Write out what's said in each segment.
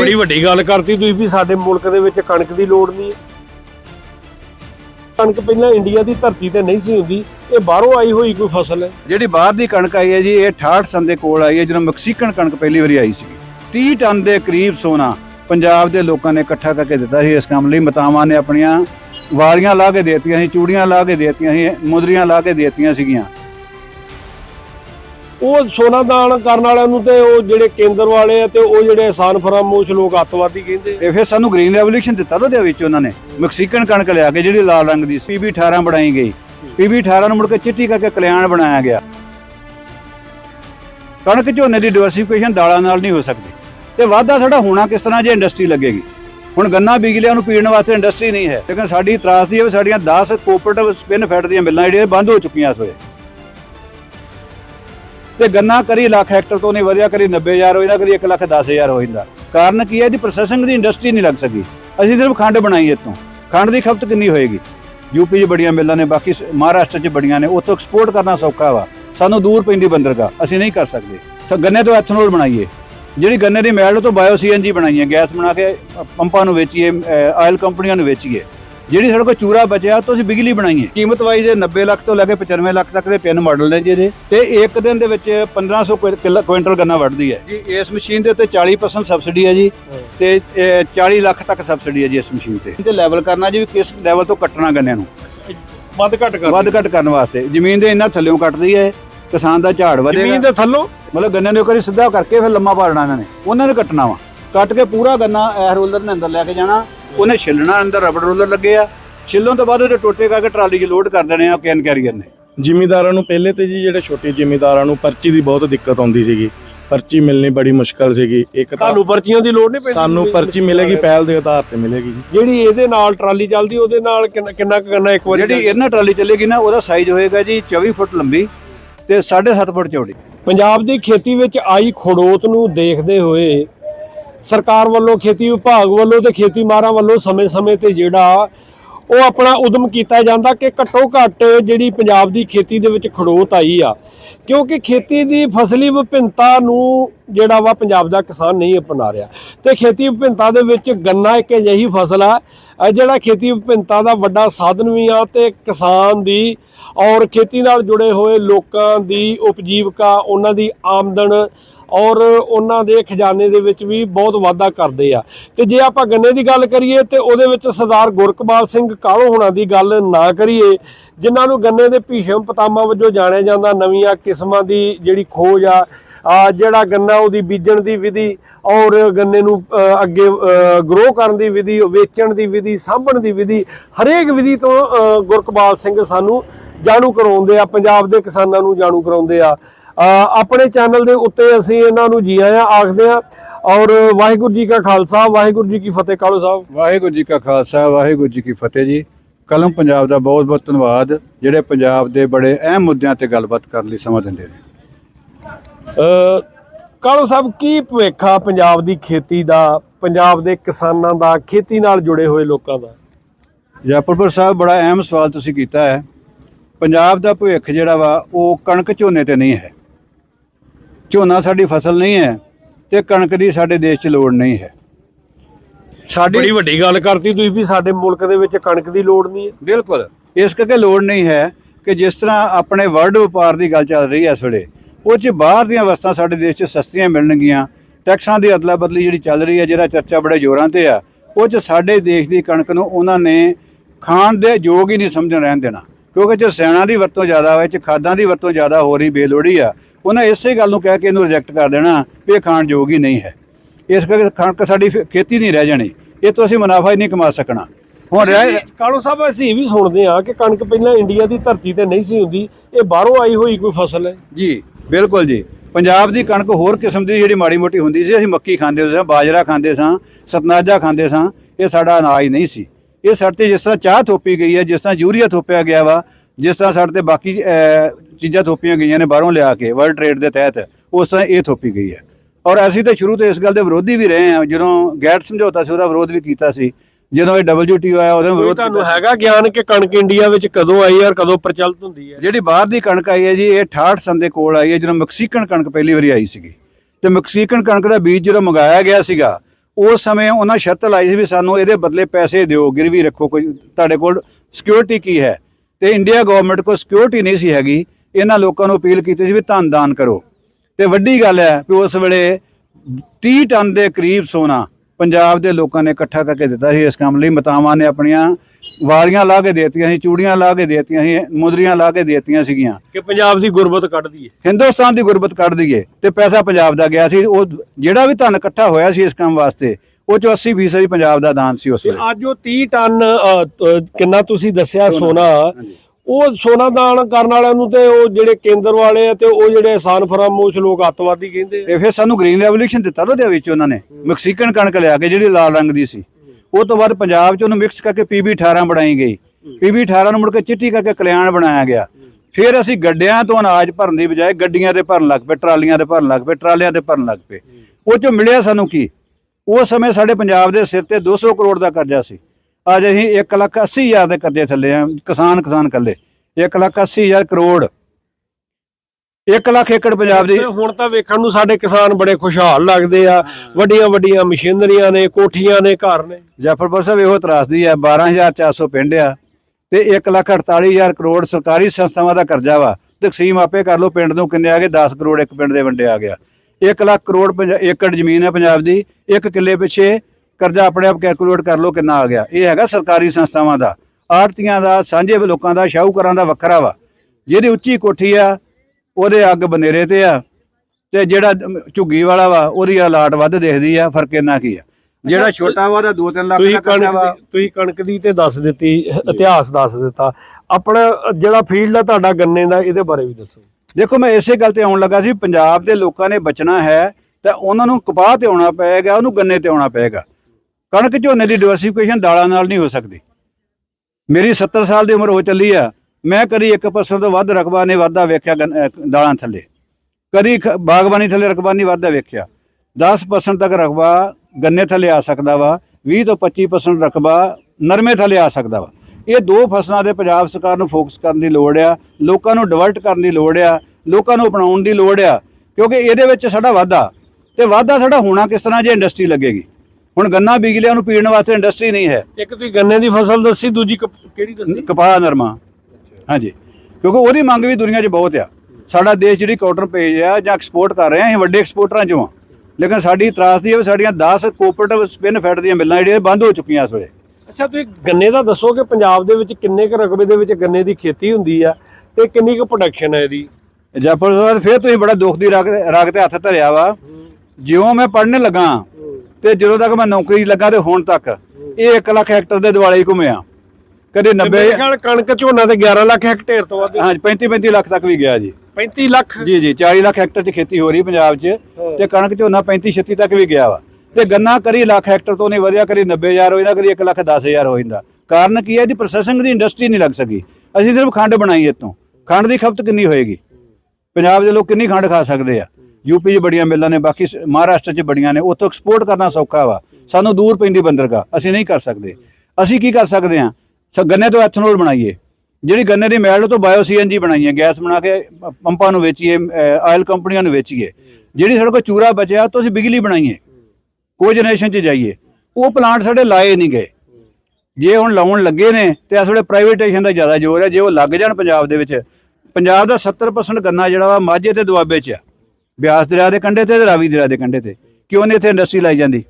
ਬੜੀ ਵੱਡੀ ਗੱਲ ਕਰਤੀ ਤੁਸੀਂ ਵੀ ਸਾਡੇ ਮੁਲਕ ਦੇ ਵਿੱਚ ਕਣਕ ਦੀ ਲੋੜ ਨਹੀਂ ਕਣਕ ਪਹਿਲਾਂ ਇੰਡੀਆ ਦੀ ਧਰਤੀ ਤੇ ਨਹੀਂ ਸੀ ਹੁੰਦੀ, ਇਹ ਬਾਹਰੋਂ ਆਈ ਹੋਈ ਕੋਈ ਫਸਲ ਹੈ? ਜਿਹੜੀ ਬਾਹਰ ਦੀ ਕਣਕ ਆਈ ਹੈ ਜੀ, ਇਹ 68 ਸਨ ਦੇ ਕੋਲ ਆਈ ਹੈ, ਜਦੋਂ ਮੈਕਸੀਕਨ ਕਣਕ ਪਹਿਲੀ ਵਾਰੀ ਆਈ ਸੀ 30 ਟਨ ਦੇ ਕਰੀਬ ਸੋਨਾ ਪੰਜਾਬ ਦੇ ਲੋਕਾਂ ਨੇ ਇਕੱਠਾ ਕਰਕੇ ਦਿੱਤਾ ਸੀ ਇਸ ਕੰਮ ਲਈ। ਮਤਾਵਾਂ ਨੇ ਆਪਣੀਆਂ ਵਾਲੀਆਂ ਲਾ ਕੇ ਦੇਤੀਆਂ ਸੀ, ਚੂੜੀਆਂ ਲਾ ਕੇ ਦੇਤੀਆਂ ਸੀ, ਮੁਦਰੀਆਂ ਲਾ ਕੇ ਦੇਤੀਆਂ ਸੀਗੀਆਂ। ਉਹ ਸੋਨਾ ਦਾਨ ਕਰਨ ਵਾਲਿਆਂ ਨੂੰ ਤੇ ਉਹ ਜਿਹੜੇ ਕੇਂਦਰ ਵਾਲੇ ਆ ਤੇ ਉਹ ਜਿਹੜੇ ਆਸਾਨ ਫਰਾਮੋਸ਼ ਲੋਕ ਅੱਤਵਾਦੀ ਕਹਿੰਦੇ ਤੇ ਫਿਰ ਸਾਨੂੰ ਗ੍ਰੀਨ ਰੈਵੋਲੂਸ਼ਨ ਦਿੱਤਾ ਉਹਦੇ ਵਿੱਚ ਉਹਨਾਂ ਨੇ। ਮੈਕਸੀਕਨ ਕਣਕ ਲਿਆ ਕੇ ਜਿਹੜੀ ਲਾਲ ਰੰਗ ਦੀ ਸੀ ਪੀਬੀ 18 ਬਣਾਈ ਗਈ। ਪੀਬੀ 18 ਨੂੰ ਮੁੜ ਕੇ ਚਿੱਟੀ ਕਰਕੇ ਕਲਿਆਣ ਬਣਾਇਆ ਗਿਆ। ਕਣਕ ਝੋਨੇ ਦੀ ਡਿਵਰਸੀਫਿਕੇਸ਼ਨ ਦਾਲਾਂ ਨਾਲ ਨਹੀਂ ਹੋ ਸਕਦੀ। ਤੇ ਵਾਧਾ ਸਾਡਾ ਹੋਣਾ ਕਿਸ ਤਰ੍ਹਾਂ ਜੇ ਇੰਡਸਟਰੀ ਲੱਗੇਗੀ? ਹੁਣ ਗੰਨਾ ਬੀਜ ਲਿਆ, ਉਹਨੂੰ ਪੀਣ ਵਾਸਤੇ ਇੰਡਸਟਰੀ ਨਹੀਂ ਹੈ। ਲੇਕਿਨ ਸਾਡੀ ਤਰਾਸਦੀ ਹੈ ਵੀ ਸਾਡੀਆਂ 10 ਕੋਆਪਰੇਟਿਵ ਸਪਿਨ ਫੈਟ ਦੀਆਂ ਮਿਲਾਂ ਜਿਹੜੀਆਂ ਬੰਦ ਹੋ ਚੁੱਕੀਆਂ ਇਸ ਵੇਲੇ। ਤੇ ਗੰਨਾ ਕਰੀ ਲੱਖ ਹੈਕਟਰ ਤੋਂ ਨਹੀਂ ਵਧਿਆ, ਕਰੀ 90000 ਹੋ ਜਾਂਦਾ ਕਰੀ 1 ਲੱਖ 10000 ਹੋ ਜਾਂਦਾ ਕਾਰਨ ਕੀ ਹੈ ਜੀ? ਪ੍ਰੋਸੈਸਿੰਗ ਦੀ ਇੰਡਸਟਰੀ ਨਹੀਂ ਲੱਗ ਸਕੀ। ਅਸੀਂ ਸਿਰਫ ਖੰਡ ਬਣਾਈ ਇੱਥੋਂ। ਖੰਡ ਦੀ ਖਪਤ ਕਿੰਨੀ ਹੋਏਗੀ? ਯੂਪੀ 'ਚ ਬੜੀਆਂ ਮਿੱਲਾਂ ਨੇ, ਬਾਕੀ ਸ- ਮਹਾਰਾਸ਼ਟਰ 'ਚ ਬੜੀਆਂ ਨੇ, ਉੱਥੋਂ ਐਕਸਪੋਰਟ ਕਰਨਾ ਸੌਖਾ ਵਾ। ਸਾਨੂੰ ਦੂਰ ਪੈਂਦੀ ਬੰਦਰਗਾਹ, ਅਸੀਂ ਨਹੀਂ ਕਰ ਸਕਦੇ। ਸੋ ਗੰਨੇ ਤੋਂ ਐਥਨੋਲ ਬਣਾਈਏ। ਜਿਹੜੀ ਗੰਨੇ ਦੀ ਮੈਲ ਉਹ ਤੋਂ ਬਾਇਓ ਸੀਐਨਜੀ ਬਣਾਈਏ, ਗੈਸ ਬਣਾ ਕੇ ਪੰਪਾਂ ਨੂੰ ਵੇਚੀਏ ਆਇਲ ਕੰਪਨੀਆਂ ਨੂੰ ਵੇਚੀਏ। ਜਿਹੜੀ ਸਾਡੇ ਕੋਲ ਚੂਰਾ ਬਚਿਆ ਉਹ ਤੋਂ ਅਸੀਂ ਬਿਜਲੀ ਬਣਾਈਏ ਕੀਮਤ ਵਾਈਜ਼ 90 ਲੱਖ ਤੋਂ ਲੈ ਕੇ 95 ਲੱਖ ਤੱਕ ਦੇ ਤਿੰਨ ਮਾਡਲ ਨੇ ਜੀ ਇਹਦੇ। ਤੇ ਇੱਕ ਦਿਨ ਦੇ ਵਿੱਚ 1500 ਕੁਇ- ਕਿੱਲਾ- ਕੁਇੰਟਲ ਗੰਨਾ ਵੱਢਦੀ ਹੈ। ਜੀ ਇਸ ਮਸ਼ੀਨ ਦੇ ਉੱਤੇ 40% ਸਬਸਿਡੀ ਹੈ ਜੀ। ਤੇ ਇਹ 40 ਲੱਖ ਤੱਕ ਸਬਸਿਡੀ ਹੈ ਜੀ ਇਸ ਮਸ਼ੀਨ ਤੇ। ਤੇ ਲੈਵਲ ਕਰਨਾ ਜੀ ਕਿਸ ਲੈਵਲ ਤੋਂ ਕੱਟਣਾ ਗੰਨਿਆਂ ਨੂੰ। ਵੱਧ ਘੱਟ ਕਰ ਵੱਧ ਘੱਟ ਕਰਨ ਵਾਸਤੇ। ਜ਼ਮੀਨ ਦੇ ਇੰਨਾ ਥੱਲਿਓਂ ਕੱਟਦੀ ਹੈ ਕਿਸਾਨ ਦਾ ਝਾੜ ਵਧੇਗਾ। ਜ਼ਮੀਨ ਦੇ ਥੱਲੋਂ? ਮਤਲਬ ਗੰਨੇ ਨੂੰ ਇੱਕ ਵਾਰੀ ਸਿੱਧਾ ਕਰਕੇ ਫਿਰ ਲੰਮਾ ਪਾੜਨਾ ਇਹਨਾਂ ਨੇ। ਉਹਨਾਂ ਨੇ ਕੱਟਣਾ ਵਾ। ਕੱਟ ਕੇ ਪੂਰਾ ਗੰਨਾ ਐਰ ਰੋਲਰ ਨੇ ਅੰਦਰ ਲੈ ਕੇ ਜਾਣਾ। ਉਹਨੇ ਛਿੱਲਣਾ ਅੰਦਰ ਰਬੜ ਰੋਲਰ ਲੱਗੇ ਆ। ਛਿੱਲਣ ਤੋਂ ਬਾਅਦ ਉਹਦੇ ਟੋਟੇ ਕਰਕੇ ਟਰਾਲੀ 'ਚ ਲੋਡ ਕਰ ਦੇਣੇ ਆ ਕੈਨ ਕੈਰੀਅਰ ਨੇ। ਜ਼ਿਮੀਦਾਰਾਂ ਨੂੰ ਪਹਿਲੇ ਤੇ ਜੀ ਜਿਹੜੇ ਛੋਟੇ ਜ਼ਿਮੀਦਾਰਾਂ ਨੂੰ ਪਰਚੀ ਦੀ ਬਹੁਤ ਦਿੱਕਤ ਆਉਂਦੀ ਸੀਗੀ। ਪਰਚੀ ਮਿਲਣੀ ਬੜੀ ਮੁਸ਼ਕਲ ਸੀਗੀ। ਇੱਕ ਤਾਂ ਤੁਹਾਨੂੰ ਪਰਚੀਆਂ ਦੀ ਲੋੜ ਨਹੀਂ ਪੈਂਦੀ ਸਾਨੂੰ ਪਰਚੀ ਮਿਲੇਗੀ ਪਹਿਲ ਦੇ ਆਧਾਰ ਤੇ ਮਿਲੇਗੀ ਜੀ। ਜਿਹੜੀ ਇਹਦੇ ਨਾਲ ਟਰਾਲੀ ਚੱਲਦੀ ਉਹਦੇ ਨਾਲ ਕਿੰਨਾ ਕਿੰਨਾ ਕੁ ਗੰਨਾ ਇੱਕ ਵਾਰੀ ਜਿਹੜੀ ਇਹਨਾਂ ਟਰਾਲੀ ਚੱਲੇਗੀ ਨਾ ਉਹਦਾ ਸਾਈਜ਼ ਹੋਏਗਾ ਜੀ 24 ਫੁੱਟ ਲੰਬੀ ਤੇ 7.5 ਫੁੱਟ ਚੌੜੀ। ਪੰਜਾਬ ਦੀ ਖੇਤੀ ਵਿੱਚ ਆਈ ਖੜੋਤ ਨੂੰ ਦੇਖਦੇ ਹੋਏ ਸਰਕਾਰ ਵੱਲੋਂ, ਖੇਤੀ ਵਿਭਾਗ ਵੱਲੋਂ ਤੇ ਖੇਤੀ ਮਾਹਰਾਂ ਵੱਲੋਂ ਸਮੇਂ-ਸਮੇਂ ਤੇ ਜਿਹੜਾ ਉਹ ਆਪਣਾ ਉਦਮ ਕੀਤਾ ਜਾਂਦਾ ਕਿ ਘੱਟੋ ਘੱਟ ਜਿਹੜੀ ਪੰਜਾਬ ਦੀ ਖੇਤੀ ਦੇ ਵਿੱਚ ਖੜੋਤ ਆਈ ਆ। ਕਿਉਂਕਿ ਖੇਤੀ ਦੀ ਫਸਲੀ ਵਿਭਿੰਨਤਾ ਨੂੰ ਜਿਹੜਾ ਵਾ ਪੰਜਾਬ ਦਾ ਕਿਸਾਨ ਨਹੀਂ ਅਪਣਾ ਰਿਹਾ। ਤੇ ਖੇਤੀ ਵਿਭਿੰਨਤਾ ਦੇ ਵਿੱਚ ਗੰਨਾ ਇੱਕ ਅਜਿਹੀ ਫਸਲ ਆ ਜਿਹੜਾ ਖੇਤੀ ਵਿਭਿੰਨਤਾ ਦਾ ਵੱਡਾ ਸਾਧਨ ਵੀ ਆ ਤੇ ਕਿਸਾਨ ਦੀ ਔਰ ਖੇਤੀ ਨਾਲ ਜੁੜੇ ਹੋਏ ਲੋਕਾਂ ਦੀ ਉਪਜੀਵਕਾ, ਉਹਨਾਂ ਦੀ ਆਮਦਨ ਔਰ ਉਹਨਾਂ ਦੇ ਖਜ਼ਾਨੇ ਦੇ ਵਿੱਚ ਵੀ ਬਹੁਤ ਵਾਧਾ ਕਰਦੇ ਆ। ਤੇ ਜੇ ਆਪਾਂ ਗੰਨੇ ਦੀ ਗੱਲ ਕਰੀਏ ਤੇ ਉਹਦੇ ਵਿੱਚ ਸਰਦਾਰ ਗੁਰਕਬਾਲ ਸਿੰਘ ਕਾਲੋ ਹੋਣਾ ਦੀ ਗੱਲ ਨਾ ਕਰੀਏ, ਜਿਨ੍ਹਾਂ ਨੂੰ ਗੰਨੇ ਦੇ ਭੀਸ਼ਮ ਪਤਾਮਾ ਵਜੋਂ ਜਾਣਿਆ ਜਾਂਦਾ, ਨਵੀਆਂ ਕਿਸਮਾਂ ਦੀ ਜਿਹੜੀ ਖੋਜ ਆ ਆ ਜਿਹੜਾ ਗੰਨਾ ਉਹਦੀ ਬੀਜਣ ਦੀ ਵਿਧੀ ਔਰ ਗੰਨੇ ਨੂੰ ਅੱਗੇ ਗਰੋ ਕਰਨ ਦੀ ਵਿਧੀ, ਵੇਚਣ ਦੀ ਵਿਧੀ, ਸਾਂਭਣ ਦੀ ਵਿਧੀ, ਹਰੇਕ ਵਿਧੀ ਤੋਂ ਗੁਰਕਬਾਲ ਸਿੰਘ ਸਾਨੂੰ ਜਾਣੂ ਕਰਾਉਂਦੇ ਆ, ਪੰਜਾਬ ਦੇ ਕਿਸਾਨਾਂ ਨੂੰ ਜਾਣੂ ਕਰਾਉਂਦੇ ਆ। ਆਪਣੇ ਚੈਨਲ ਦੇ ਉੱਤੇ ਅਸੀਂ ਇਹਨਾਂ ਨੂੰ ਜੀ ਆਇਆਂ ਆਖਦੇ ਆ ਔਰ ਵਾਹਿਗੁਰੂ ਜੀ ਕਾ ਖਾਲਸਾ ਵਾਹਿਗੁਰੂ ਜੀ ਕੀ ਫਤਿਹ। ਕਾਲੋ ਸਾਹਿਬ। ਵਾਹਿਗੁਰੂ ਜੀ ਕਾ ਖਾਲਸਾ ਵਾਹਿਗੁਰੂ ਜੀ ਕੀ ਫਤਿਹ ਜੀ। ਕਲਮ ਪੰਜਾਬ ਦਾ ਬਹੁਤ ਬਹੁਤ ਧੰਨਵਾਦ ਜਿਹੜੇ ਪੰਜਾਬ ਦੇ ਬੜੇ ਅਹਿਮ ਮੁੱਦਿਆਂ ਤੇ ਗੱਲਬਾਤ ਕਰਨ ਲਈ ਸਮਾਂ ਦਿੰਦੇ ਨੇ। ਕਾਲੋ ਸਾਹਿਬ ਕੀ ਭਵਿੱਖਾ ਪੰਜਾਬ ਦੀ ਖੇਤੀ ਦਾ ਪੰਜਾਬ ਦੇ ਕਿਸਾਨਾਂ ਦਾ ਖੇਤੀ ਨਾਲ ਜੁੜੇ ਹੋਏ ਲੋਕਾਂ ਦਾ? ਜੈਪੁਰਪੁਰ ਸਾਹਿਬ ਬੜਾ ਅਹਿਮ ਸਵਾਲ ਤੁਸੀਂ ਕੀਤਾ ਹੈ। ਪੰਜਾਬ ਦਾ ਭਵਿੱਖ ਜਿਹੜਾ ਵਾ ਉਹ ਕਣਕ ਝੋਨੇ ਤੇ ਨਹੀਂ ਹੈ। ਝੋਨਾ ਸਾਡੀ ਫਸਲ ਨਹੀਂ ਹੈ ਤੇ ਕਣਕ ਦੀ ਸਾਡੇ ਦੇਸ਼ 'ਚ ਲੋੜ ਨਹੀਂ ਹੈ। ਸਾਡੀ ਬੜੀ ਵੱਡੀ ਗੱਲ ਕਰਤੀ ਤੁਸੀਂ ਵੀ ਸਾਡੇ ਮੁਲਕ ਦੇ ਵਿੱਚ ਕਣਕ ਦੀ ਲੋੜ ਨਹੀਂ ਹੈ। ਬਿਲਕੁਲ। ਇਸ ਕਰਕੇ ਲੋੜ ਨਹੀਂ ਹੈ ਕਿ ਜਿਸ ਤਰ੍ਹਾਂ ਆਪਣੇ ਵਰਲਡ ਵਪਾਰ ਦੀ ਗੱਲ ਚੱਲ ਰਹੀ ਹੈ ਇਸ ਵੇਲੇ ਉਹ 'ਚ ਬਾਹਰ ਦੀਆਂ ਵਸਤਾਂ ਸਾਡੇ ਦੇਸ਼ 'ਚ ਸਸਤੀਆਂ ਮਿਲਣਗੀਆਂ। ਟੈਕਸਾਂ ਦੀ ਅਦਲਾ ਬਦਲੀ ਜਿਹੜੀ ਚੱਲ ਰਹੀ ਹੈ ਜਿਹੜਾ ਚਰਚਾ ਬੜੇ ਜ਼ੋਰਾਂ ਤੇ ਆ ਉਹ 'ਚ ਸਾਡੇ ਦੇਸ਼ ਦੀ ਕਣਕ ਨੂੰ ਉਹਨਾਂ ਨੇ ਖਾਣ ਦੇ ਯੋਗ ਹੀ ਨਹੀਂ ਸਮਝਣ ਰਹਿਣ ਦੇਣਾ। ਕਿਉਂਕਿ ਜੇ ਸੈਨਾ ਦੀ ਵਰਤੋਂ ਜ਼ਿਆਦਾ ਹੋਵੇ ਚ ਖਾਦਾਂ ਦੀ ਵਰਤੋਂ ਜ਼ਿਆਦਾ ਹੋ ਰਹੀ ਬੇਲੋੜੀ ਆ ਉਹਨਾਂ ਇਸੇ ਗੱਲ ਨੂੰ ਕਹਿ ਕੇ ਇਹਨੂੰ ਰਿਜੈਕਟ ਕਰ ਦੇਣਾ ਵੀ ਇਹ ਖਾਣ ਯੋਗ ਹੀ ਨਹੀਂ ਹੈ। ਇਸ ਕਰਕੇ ਕਣਕ ਸਾਡੀ ਖੇਤੀ ਨਹੀਂ ਰਹਿ ਜਾਣੀ। ਇਹ ਤੋਂ ਅਸੀਂ ਮੁਨਾਫਾ ਹੀ ਨਹੀਂ ਕਮਾ ਸਕਣਾ। ਹੁਣ ਕਾਲੋ ਸਾਹਿਬ ਅਸੀਂ ਇਹ ਵੀ ਸੁਣਦੇ ਆ ਕਿ ਕਣਕ ਪਹਿਲਾਂ ਇੰਡੀਆ ਦੀ ਧਰਤੀ ਤੇ ਨਹੀਂ ਸੀ ਹੁੰਦੀ ਇਹ ਬਾਹਰੋਂ ਆਈ ਹੋਈ ਕੋਈ ਫਸਲ ਹੈ? ਜੀ ਬਿਲਕੁਲ ਜੀ। ਪੰਜਾਬ ਦੀ ਕਣਕ ਹੋਰ ਕਿਸਮ ਦੀ ਜਿਹੜੀ ਮਾੜੀ ਮੋਟੀ ਹੁੰਦੀ ਸੀ ਅਸੀਂ ਮੱਕੀ ਖਾਂਦੇ ਸਾਂ ਬਾਜਰਾ ਖਾਂਦੇ ਸਾਂ ਸਤਨਾਜਾ ਖਾਂਦੇ ਸਾਂ ਇਹ ਸਾਡਾ ਅਨਾਜ ਨਹੀਂ ਸੀ। ਇਹ ਸਾਡੇ ਤੇ ਜਿਸ ਤਰ੍ਹਾਂ ਚਾਹ ਥੋਪੀ ਗਈ ਹੈ ਜਿਸ ਤਰ੍ਹਾਂ ਯੂਰੀਆ ਥੋਪਿਆ ਗਿਆ ਵਾ ਜਿਸ ਤਰ੍ਹਾਂ ਸਾਡੇ ਤੇ ਬਾਕੀ ਚੀਜ਼ਾਂ ਥੋਪੀਆਂ ਗਈਆਂ ਨੇ ਬਾਹਰੋਂ ਲਿਆ ਕੇ ਵਰਲਡ ਟ੍ਰੇਡ ਦੇ ਤਹਿਤ ਉਸ ਤਰ੍ਹਾਂ ਇਹ ਥੋਪੀ ਗਈ ਹੈ। ਔਰ ਅਸੀਂ ਤਾਂ ਸ਼ੁਰੂ ਤੋਂ ਇਸ ਗੱਲ ਦੇ ਵਿਰੋਧੀ ਵੀ ਰਹੇ ਹਾਂ ਜਦੋਂ ਗੈਟ ਸਮਝੌਤਾ ਸੀ ਉਹਦਾ ਵਿਰੋਧ ਵੀ ਕੀਤਾ ਸੀ ਜਦੋਂ ਇਹ WTO ਆਇਆ ਉਹਦਾ ਵਿਰੋਧ ਤੁਹਾਨੂੰ। ਹੈਗਾ ਗਿਆਨ ਕਿ ਕਣਕ ਇੰਡੀਆ ਵਿੱਚ ਕਦੋਂ ਆਈ ਔਰ ਕਦੋਂ ਪ੍ਰਚਲਿਤ ਹੁੰਦੀ ਹੈ? ਜਿਹੜੀ ਬਾਹਰ ਦੀ ਕਣਕ ਆਈ ਹੈ ਜੀ ਇਹ 68 ਸਨ ਦੇ ਕੋਲ ਆਈ ਹੈ ਜਦੋਂ ਮੈਕਸੀਕਨ ਕਣਕ ਪਹਿਲੀ ਵਾਰੀ ਆਈ ਸੀਗੀ। ਤੇ ਮੈਕਸੀਕਨ ਕਣਕ ਦਾ ਬੀਜ ਜਦੋਂ ਮੰਗਾਇਆ ਗਿਆ ਸੀਗਾ ਉਸ ਸਮੇਂ ਉਹਨਾਂ ਸ਼ਰਤ ਲਾਈ ਸੀ ਵੀ ਸਾਨੂੰ ਇਹਦੇ ਬਦਲੇ ਪੈਸੇ ਦਿਓ, ਗਿਰਵੀ ਰੱਖੋ, ਕੋਈ ਤੁਹਾਡੇ ਕੋਲ ਸਿਕਿਉਰਿਟੀ ਕੀ ਹੈ? ਤੇ ਇੰਡੀਆ ਗਵਰਨਮੈਂਟ ਕੋਲ ਸਿਕਿਉਰਿਟੀ ਨਹੀਂ ਸੀ ਹੈਗੀ। ਇਹਨਾਂ ਲੋਕਾਂ ਨੂੰ ਅਪੀਲ ਕੀਤੀ ਸੀ ਵੀ ਧਨ ਦਾਨ ਕਰੋ। ਤੇ ਵੱਡੀ ਗੱਲ ਹੈ ਕਿ ਉਸ ਵੇਲੇ 30 ਟਨ ਦੇ ਕਰੀਬ ਸੋਨਾ ਪੰਜਾਬ ਦੇ ਲੋਕਾਂ ਨੇ ਇਕੱਠਾ ਕਰਕੇ ਦਿੱਤਾ ਸੀ। ਇਸ ਕੰਮ ਲਈ ਮਤਾਵਾਂ ਨੇ ਆਪਣੀਆਂ ਵਾਲੀਆਂ ਲਾ ਕੇ ਦੇਤੀਆਂ ਸੀ ਚੂੜੀਆਂ ਲਾ ਕੇ ਦੇਤੀਆਂ ਸੀ ਮੁੰਦਰੀਆਂ ਲਾ ਕੇ ਦੇਤੀਆਂ ਸੀਗੀਆਂ। ਕਿ ਪੰਜਾਬ ਦੀ ਗੁਰਬਤ ਕੱਢਦੀ ਹੈ ਹਿੰਦੁਸਤਾਨ ਦੀ ਗੁਰਬਤ ਕੱਢ ਦਈਏ ਤੇ ਪੈਸਾ ਪੰਜਾਬ ਦਾ ਗਿਆ ਸੀ ਉਹ ਜਿਹੜਾ ਵੀ ਧਨ ਇਕੱਠਾ ਹੋਇਆ ਸੀ ਇਸ ਕੰਮ ਵਾਸਤੇ ਉਹ ਚ 80% ਹੀ ਪੰਜਾਬ ਦਾ ਦਾਨ ਸੀ ਉਸ ਵੇਲੇ। ਅੱਜ ਉਹ 30 ਟਨ ਕਿੰਨਾ ਤੁਸੀਂ ਦੱਸਿਆ ਸੋਨਾ। ਉਹ ਸੋਨਾ ਦਾਨ ਕਰਨ ਵਾਲਿਆਂ ਨੂੰ ਤੇ ਉਹ ਜਿਹੜੇ ਕੇਂਦਰ ਵਾਲੇ ਆ ਤੇ ਉਹ ਜਿਹੜੇ ਆਸਾਨ ਫਰਾਮੋਸ਼ ਲੋਕ ਅੱਤਵਾਦੀ ਕਹਿੰਦੇ ਤੇ ਫਿਰ ਸਾਨੂੰ ਗ੍ਰੀਨ ਰੈਵੋਲੂਸ਼ਨ ਦਿੱਤਾ ਉਹਦੇ ਵਿੱਚ ਉਹਨਾਂ ਨੇ ਮੈਕਸੀਕਨ ਕਣਕ ਲਿਆ ਕੇ ਜਿਹੜੀ ਲਾਲ ਰੰਗ ਦੀ ਸੀ। ਉਹ ਤੋਂ ਬਾਅਦ ਪੰਜਾਬ 'ਚ ਉਹਨੂੰ ਮਿਕਸ ਕਰਕੇ ਪੀਬੀ 18 ਬਣਾਈ ਗਈ। ਪੀਬੀ 18 ਨੂੰ ਮੁੜ ਕੇ ਚਿੱਟੀ ਕਰਕੇ ਕਲਿਆਣ ਬਣਾਇਆ ਗਿਆ। ਫਿਰ ਅਸੀਂ ਗੱਡਿਆਂ ਤੋਂ ਅਨਾਜ ਭਰਨ ਦੀ ਬਜਾਏ ਗੱਡੀਆਂ ਤੇ ਭਰਨ ਲੱਗ ਪਏ ਟਰਾਲੀਆਂ ਤੇ ਭਰਨ ਲੱਗ ਪਏ ਟਰਾਲਿਆਂ ਤੇ ਭਰਨ ਲੱਗ ਪਏ। ਉਹ 'ਚੋਂ ਮਿਲਿਆ ਸਾਨੂੰ ਕੀ? ਉਸ ਸਮੇਂ ਸਾਡੇ ਪੰਜਾਬ ਦੇ ਸਿਰ ਤੇ 200 ਕਰੋੜ ਦਾ ਕਰਜ਼ਾ ਸੀ। ਅੱਜ ਅਸੀਂ 1 ਲੱਖ 80 ਹਜ਼ਾਰ ਦੇ ਕਰਜ਼ੇ ਥੱਲੇ ਆ। ਕਿਸਾਨ ਕਿਸਾਨ ਕੱਲੇ 1 ਲੱਖ 80 ਹਜ਼ਾਰ ਕਰੋੜ 1 ਲੱਖ ਏਕੜ ਪੰਜਾਬ ਦੀ। ਤੇ ਹੁਣ ਤਾਂ ਵੇਖਣ ਨੂੰ ਸਾਡੇ ਕਿਸਾਨ ਬੜੇ ਖੁਸ਼ਹਾਲ ਲੱਗਦੇ ਆ। ਵੱਡੀਆਂ ਵੱਡੀਆਂ ਮਸ਼ੀਨਰੀਆਂ ਨੇ ਕੋਠੀਆਂ ਨੇ ਘਰ ਨੇ। ਜਫਰਪੁਰ ਸਾਹਿਬ ਇਹੋ ਤਰਾਸਦੀ ਹੈ 12400 ਪਿੰਡ ਆ ਤੇ 148000 ਕਰੋੜ ਸਰਕਾਰੀ ਸੰਸਥਾਵਾਂ ਦਾ ਕਰਜ਼ਾ ਵਾ। ਤਕਸੀਮ ਆਪੇ ਕਰ ਲਓ ਪਿੰਡ ਨੂੰ ਕਿੰਨੇ ਆ ਗਏ? 10 ਕਰੋੜ ਇੱਕ ਪਿੰਡ ਦੇ ਵੰਡੇ ਆ ਗਿਆ। 1 ਲੱਖ ਕਰੋੜ ਏਕੜ ਜ਼ਮੀਨ ਹੈ ਪੰਜਾਬ ਦੀ। ਇੱਕ ਕਿੱਲੇ ਪਿੱਛੇ ਕਰਜ਼ਾ ਆਪਣੇ ਆਪ ਕੈਲਕੂਲੇਟ ਕਰ ਲਓ ਕਿੰਨਾ ਆ ਗਿਆ। ਇਹ ਹੈਗਾ ਸਰਕਾਰੀ ਸੰਸਥਾਵਾਂ ਦਾ। ਆੜਤੀਆਂ ਦਾ ਸਾਂਝੇ ਲੋਕਾਂ ਦਾ ਸ਼ਾਹੂਕਾਰਾਂ ਦਾ ਵੱਖਰਾ ਵਾ। ਜਿਹਦੀ ਉੱਚੀ ਕੋਠੀ ਆ ਉਹਦੇ ਅੱਗ ਬਨੇਰੇ ਤੇ ਆ ਤੇ ਜਿਹੜਾ ਝੁੱਗੀ ਵਾਲਾ ਵਾ ਉਹਦੀ ਲਾਟ ਵੱਧ ਦੇਖਦੀ ਆ ਫ਼ਰਕ ਇੰਨਾ ਕੀ ਆ। ਜਿਹੜਾ ਛੋਟਾ ਵਾ ਉਹਦਾ 2-3 ਲੱਖ ਦਾ ਕਣਕ ਵਾ। ਤੁਸੀਂ ਕਣਕ ਦੀ ਤੇ ਦੱਸ ਦਿੱਤੀ ਇਤਿਹਾਸ ਦੱਸ ਦਿੱਤਾ। ਆਪਣਾ ਜਿਹੜਾ ਫੀਲਡ ਆ ਤੁਹਾਡਾ ਗੰਨੇ ਦਾ ਇਹਦੇ ਬਾਰੇ ਵੀ ਦੱਸੋ। ਦੇਖੋ ਮੈਂ ਇਸੇ ਗੱਲ ਤੇ ਆਉਣ ਲੱਗਾ ਸੀ ਪੰਜਾਬ ਦੇ ਲੋਕਾਂ ਨੇ ਬਚਣਾ ਹੈ ਤਾਂ ਉਹਨਾਂ ਨੂੰ ਕਪਾਹ ਤੇ ਆਉਣਾ ਪਏਗਾ ਉਹਨੂੰ ਗੰਨੇ ਤੇ ਆਉਣਾ ਪਏਗਾ। ਕਣਕ ਝੋਨੇ ਦੀ ਡਿਵਰਸਿਫਿਕੇਸ਼ਨ ਦਾਲਾਂ ਨਾਲ ਨਹੀਂ ਹੋ ਸਕਦੀ। ਮੇਰੀ 70 ਸਾਲ ਦੀ ਉਮਰ ਹੋ ਚੱਲੀ ਆ ਮੈਂ ਕਦੀ 1% ਤੋਂ ਵੱਧ ਰਕਬਾ ਨੇ ਵਾਧਾ ਵੇਖਿਆ ਦਾਲਾਂ ਥੱਲੇ। ਕਦੀ ਬਾਗਬਾਨੀ ਥੱਲੇ ਰਕਬਾ ਨਹੀਂ ਵਾਧਾ ਵੇਖਿਆ। 10% ਤੱਕ ਰਕਬਾ ਗੰਨੇ ਥੱਲੇ ਆ ਸਕਦਾ ਵਾ 20 ਤੋਂ 25% ਰਕਬਾ ਨਰਮੇ ਥੱਲੇ ਆ ਸਕਦਾ ਵਾ। ਇਹ ਦੋ ਫਸਲਾਂ ਦੇ ਪੰਜਾਬ ਸਰਕਾਰ ਨੂੰ ਫੋਕਸ ਕਰਨ ਦੀ ਲੋੜ ਆ ਲੋਕਾਂ ਨੂੰ ਡਿਵਰਟ ਕਰਨ ਦੀ ਲੋੜ ਆ ਲੋਕਾਂ ਨੂੰ ਅਪਣਾਉਣ ਦੀ ਲੋੜ ਆ ਕਿਉਂਕਿ ਇਹਦੇ ਵਿੱਚ ਸਾਡਾ ਵਾਧਾ। ਤੇ ਵਾਧਾ ਸਾਡਾ ਹੋਣਾ ਕਿਸ ਤਰ੍ਹਾਂ ਜੇ ਇੰਡਸਟਰੀ ਲੱਗੇਗੀ? ਹੁਣ ਗੰਨਾ ਬੀਜ ਲਿਆ ਉਹਨੂੰ ਪੀਣ ਵਾਸਤੇ ਇੰਡਸਟਰੀ ਨਹੀਂ ਹੈ। ਇੱਕ ਤੁਸੀਂ ਗੰਨੇ ਦੀ ਫਸਲ ਦੱਸੀ ਦੂਜੀ ਕਿਹੜੀ ਦੱਸੀ? ਕਪਾਹ ਨਰਮਾ। ਹਾਂਜੀ। ਕਿਉਂਕਿ ਉਹਦੀ ਮੰਗ ਵੀ ਦੁਨੀਆ 'ਚ ਬਹੁਤ ਆ। ਸਾਡਾ ਦੇਸ਼ ਜਿਹੜੀ ਕਾਟਨ ਪੇਜ ਆ ਜਾਂ ਐਕਸਪੋਰਟ ਕਰ ਰਹੇ ਆ ਅਸੀਂ ਵੱਡੇ ਐਕਸਪੋਰਟਰਾਂ 'ਚੋਂ ਆ। ਲੇਕਿਨ ਸਾਡੀ ਤਰਾਸਦੀ ਹੈ ਵੀ ਸਾਡੀਆਂ 10 ਕੋਆਪਰੇਟਿਵ ਸਪਿਨ ਫੈਟ ਦੀਆਂ ਮਿਲਾਂ ਜਿਹੜੀਆਂ ਬੰਦ ਹੋ ਚੁੱਕੀਆਂ ਇਸ ਵੇਲੇ। ਅੱਛਾ ਤੁਸੀਂ ਗੰਨੇ ਦਾ ਦੱਸੋ ਕਿ ਪੰਜਾਬ ਦੇ ਵਿੱਚ ਕਿੰਨੇ ਕੁ ਰਕਬੇ ਦੇ ਵਿੱਚ ਗੰਨੇ ਦੀ ਖੇਤੀ ਹੁੰਦੀ ਆ ਤੇ ਕਿੰਨੀ ਕੁ ਪ੍ਰੋਡਕਸ਼ਨ ਹੈ ਇਹਦੀ? ਜੈਪੁਰ ਬਾਅਦ ਫਿਰ ਤੁਸੀਂ ਬੜਾ ਦੁੱਖ ਦੀ ਰਾਗ ਤੇ ਹੱਥ ਧਰਿਆ ਵਾ। ਜਿਉਂ ਮੈਂ ਪੜ੍ਹਨ ਲੱਗਾ ਤੇ ਜਦੋਂ ਤੱਕ ਮੈਂ ਨੌਕਰੀ ਲੱਗਾ ਤੇ ਹੁਣ ਤੱਕ ਇਹ 1 ਲੱਖ ਹੈਕਟਰ ਦੇ ਦਿਵਾਲੇ ਹੀ ਘੁੰਮਿਆ ਕਦੇ 90 ਮੇਰੇ ਖਿਆਲ ਕਣਕ ਝੋਨਾ ਤੇ 11 ਲੱਖ ਹੈਕਟੇਅਰ ਤੋਂ ਵੱਧ। ਹਾਂ 35 35 ਲੱਖ ਤੱਕ ਵੀ ਗਿਆ ਜੀ। 35 ਲੱਖ? ਜੀ ਜੀ 40 ਲੱਖ ਹੈਕਟਰ 'ਚ ਖੇਤੀ ਹੋ ਰਹੀ ਪੰਜਾਬ 'ਚ ਤੇ ਕਣਕ ਝੋਨਾ 35 36 ਤੱਕ ਵੀ ਗਿਆ ਵਾ। ਤੇ ਗੰਨਾ ਕਰੀ ਲੱਖ ਹੈਕਟਰ ਤੋਂ ਨਹੀਂ ਵਧਿਆ ਕਰੀ 90000 ਹੋ ਜਾਂਦਾ ਕਰੀ 1 ਲੱਖ 10000 ਹੋ ਜਾਂਦਾ। ਕਾਰਨ ਕੀ ਹੈ ਇਹਦੀ ਪ੍ਰੋਸੈਸਿੰਗ ਦੀ ਇੰਡਸਟਰੀ ਨਹੀਂ ਲੱਗ ਸਕੀ। ਅਸੀਂ ਸਿਰਫ ਖੰਡ ਬਣਾਈ ਇਤੋਂ ਖੰਡ ਦੀ ਖਪਤ ਕਿੰਨੀ ਹੋਏਗੀ? ਪੰਜਾਬ ਦੇ ਲੋਕ ਕਿੰਨੀ ਖੰਡ ਖਾ ਸਕਦੇ ਆ? ਯੂਪੀ 'ਚ ਬੜੀਆਂ ਮਿਲਾਂ ਨੇ ਬਾਕੀ ਮਹਾਰਾਸ਼ਟਰ 'ਚ ਬੜੀਆਂ ਨੇ ਉੱਥੋਂ ਐਕਸਪੋਰਟ ਕਰਨਾ ਸੌਖਾ ਵਾ। ਸਾਨੂੰ ਦੂਰ ਪੈਂਦੀ ਬੰਦਰਗਾਹ। ਅਸੀਂ ਨਹੀਂ ਕਰ ਸਕਦੇ। ਅਸੀਂ ਕੀ ਕਰ ਸਕਦੇ ਆ? ਸ ਗੰਨੇ ਤੋਂ ਐਥਨੋਲ ਬਣਾਈਏ। ਜਿਹੜੀ ਗੰਨੇ ਦੀ ਮੈਲ ਤੋਂ ਬਾਇਓ ਸੀਐਨਜੀ ਬਣਾਈਏ, ਗੈਸ ਬਣਾ ਕੇ ਪੰਪਾਂ ਨੂੰ ਵੇਚੀਏ ਆਇਲ ਕੰਪਨੀਆਂ ਨੂੰ ਵੇਚੀਏ। ਜਿਹੜੀ ਸਾਡੇ ਕੋਲ ਚੂਰਾ ਬਚਿਆ ਤੋਂ ਅਸੀਂ ਬਿਜਲੀ ਬਣਾਈਏ। ਕੋ ਜਨਰੇਸ਼ਨ 'ਚ ਜਾਈਏ। ਉਹ ਪਲਾਂਟ ਸਾਡੇ ਲਾਏ ਨਹੀਂ ਗਏ। ਜੇ ਹੁਣ ਲਾਉਣ ਲੱਗੇ ਨੇ, ਤੇ ਇਸ ਵੇਲੇ ਪ੍ਰਾਈਵੇਟਾਈਜੇਸ਼ਨ ਦਾ ਜ਼ਿਆਦਾ ਜ਼ੋਰ ਹੈ। ਜੇ ਉਹ ਲੱਗ ਜਾਣ ਪੰਜਾਬ ਦੇ ਵਿੱਚ, ਪੰਜਾਬ ਦਾ 70% ਗੰਨਾ ਜਿਹੜਾ ਵਾ ਮਾਝੇ ਤੇ ਦੁਆਬੇ 'ਚ ਆ। ਬਿਆਸ ਦਰਿਆ ਦੇ ਕੰਢੇ ਤੇ ਤੇ ਰਾਵੀ ਦਰਿਆ ਦੇ ਕੰਢੇ ਤੇ। ਕਿਉਂ ਨਹੀਂ ਇੱਥੇ ਇੰਡਸਟਰੀ ਲਾਈ ਜਾਂਦੀ?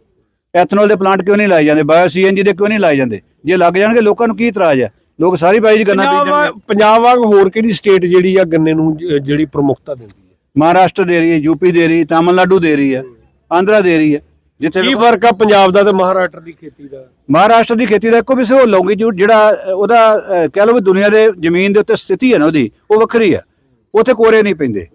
ਐਥਨੋਲ ਦੇ ਪਲਾਂਟ ਕਿਉਂ ਨਹੀਂ ਲਾਏ ਜਾਂਦੇ? ਬਾਇਓ ਸੀਐਨਜੀ ਦੇ ਕਿਉਂ ਨਹੀਂ ਲਾਏ ਜਾਂਦੇ? ਜੇ ਲੱਗ ਜਾਣਗੇ ਲੋਕਾਂ ਨੂੰ ਕੀ ਇਤਰਾਜ਼ ਹੈ? ਲੋਕ ਸਾਰੀ ਬਾਈ ਗੰਨਾ ਪੰਜਾਬ ਬੀਜਣਗੇ ਪੰਜਾਬ ਵਾਂਗ ਹੋਰ ਕਿਹੜੀ ਸਟੇਟ ਜਿਹੜੀ ਆ ਗੰਨੇ ਨੂੰ ਜ- ਜਿਹੜੀ ਪ੍ਰਮੁਖਤਾ ਦਿੰਦੀ ਹੈ? ਮਹਾਰਾਸ਼ਟਰ ਦੇ ਰਹੀ ਹੈ ਯੂਪੀ ਦੇ ਰਹੀ ਤਾਮਿਲਨਾਡੂ ਦੇ ਰਹੀ ਹੈ ਆਂਧਰਾ ਦੇ ਰਹੀ ਹੈ ਜਿੱਥੇ ਕੀ ਫ਼ਰਕ ਆ ਪੰਜਾਬ ਦਾ ਤੇ ਮਹਾਰਾਸ਼ਟਰ ਦੀ ਖੇਤੀ ਦਾ? ਮਹਾਰਾਸ਼ਟਰ ਦੀ ਖੇਤੀ ਦਾ ਇੱਕੋ ਵੀ ਸਹੂਲਤ ਹੋਊਗੀ ਜੋ ਜਿਹੜਾ ਉਹਦਾ ਕਹਿ ਲਓ ਵੀ ਦੁਨੀਆ ਦੇ ਜ਼ਮੀਨ ਦੇ ਉੱਤੇ ਸਥਿਤੀ ਹੈ ਨਾ ਉਹਦੀ ਉਹ ਵੱਖਰੀ ਹੈ। ਉੱਥੇ ਕੋਰੇ ਨਹੀਂ ਪੈਂਦੇ।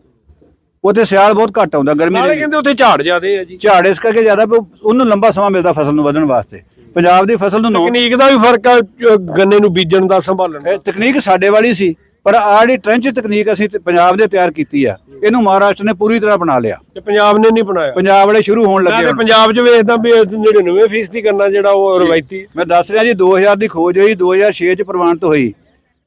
ਉੱਥੇ ਸਿਆਲ ਬਹੁਤ ਘੱਟ ਆਉਂਦਾ ਗਰਮੀ ਨਾਲੇ ਨਹੀਂ ਕਹਿੰਦੇ ਉੱਥੇ ਝਾੜ ਜ਼ਿਆਦੇ ਆ ਜੀ। ਝਾੜ ਇਸ ਕਰਕੇ ਜ਼ਿਆਦਾ ਉਹਨੂੰ ਲੰਬਾ ਸਮਾਂ ਮਿਲਦਾ ਫਸਲ ਨੂੰ ਵਧਣ ਵਾਸਤੇ। ਪੰਜਾਬ ਦੀ ਫਸਲ ਨੂੰ ਨੌ ਤਕਨੀਕ ਦਾ ਵੀ ਫ਼ਰਕ ਆ ਗੰਨੇ ਨੂੰ ਬੀਜਣ ਦਾ ਸੰਭਾਲਣ ਦਾ। ਇਹ ਤਕਨੀਕ ਸਾਡੇ ਵਾਲੀ ਸੀ ਪਰ ਆਹ ਜਿਹੜੀ ਟ੍ਰੈਂਚ ਤਕਨੀਕ ਅਸੀਂ ਤੇ ਪੰਜਾਬ ਦੇ ਤਿਆਰ ਕੀਤੀ ਆ ਇਹਨੂੰ ਮਹਾਰਾਸ਼ਟਰ ਨੇ ਪੂਰੀ ਤਰ੍ਹਾਂ ਬਣਾ ਲਿਆ। ਤੇ ਪੰਜਾਬ ਨੇ ਨਹੀਂ ਬਣਾਇਆ। ਪੰਜਾਬ ਵਾਲੇ ਸ਼ੁਰੂ ਹੋਣ ਮੈਂ ਲੱਗੇ ਤੇ ਹੁਣ। ਪੰਜਾਬ 'ਚ ਵੇਖਦਾ ਵੀ 99% ਦੀ ਕਰਨਾ ਜਿਹੜਾ ਉਹ ਰਵਾਇਤੀ। ਮੈਂ ਦੱਸ ਰਿਹਾ ਜੀ 2000 ਦੀ ਖੋਜ ਹੋਈ 2006 ਚ ਪ੍ਰਵਾਨਿਤ ਹੋਈ।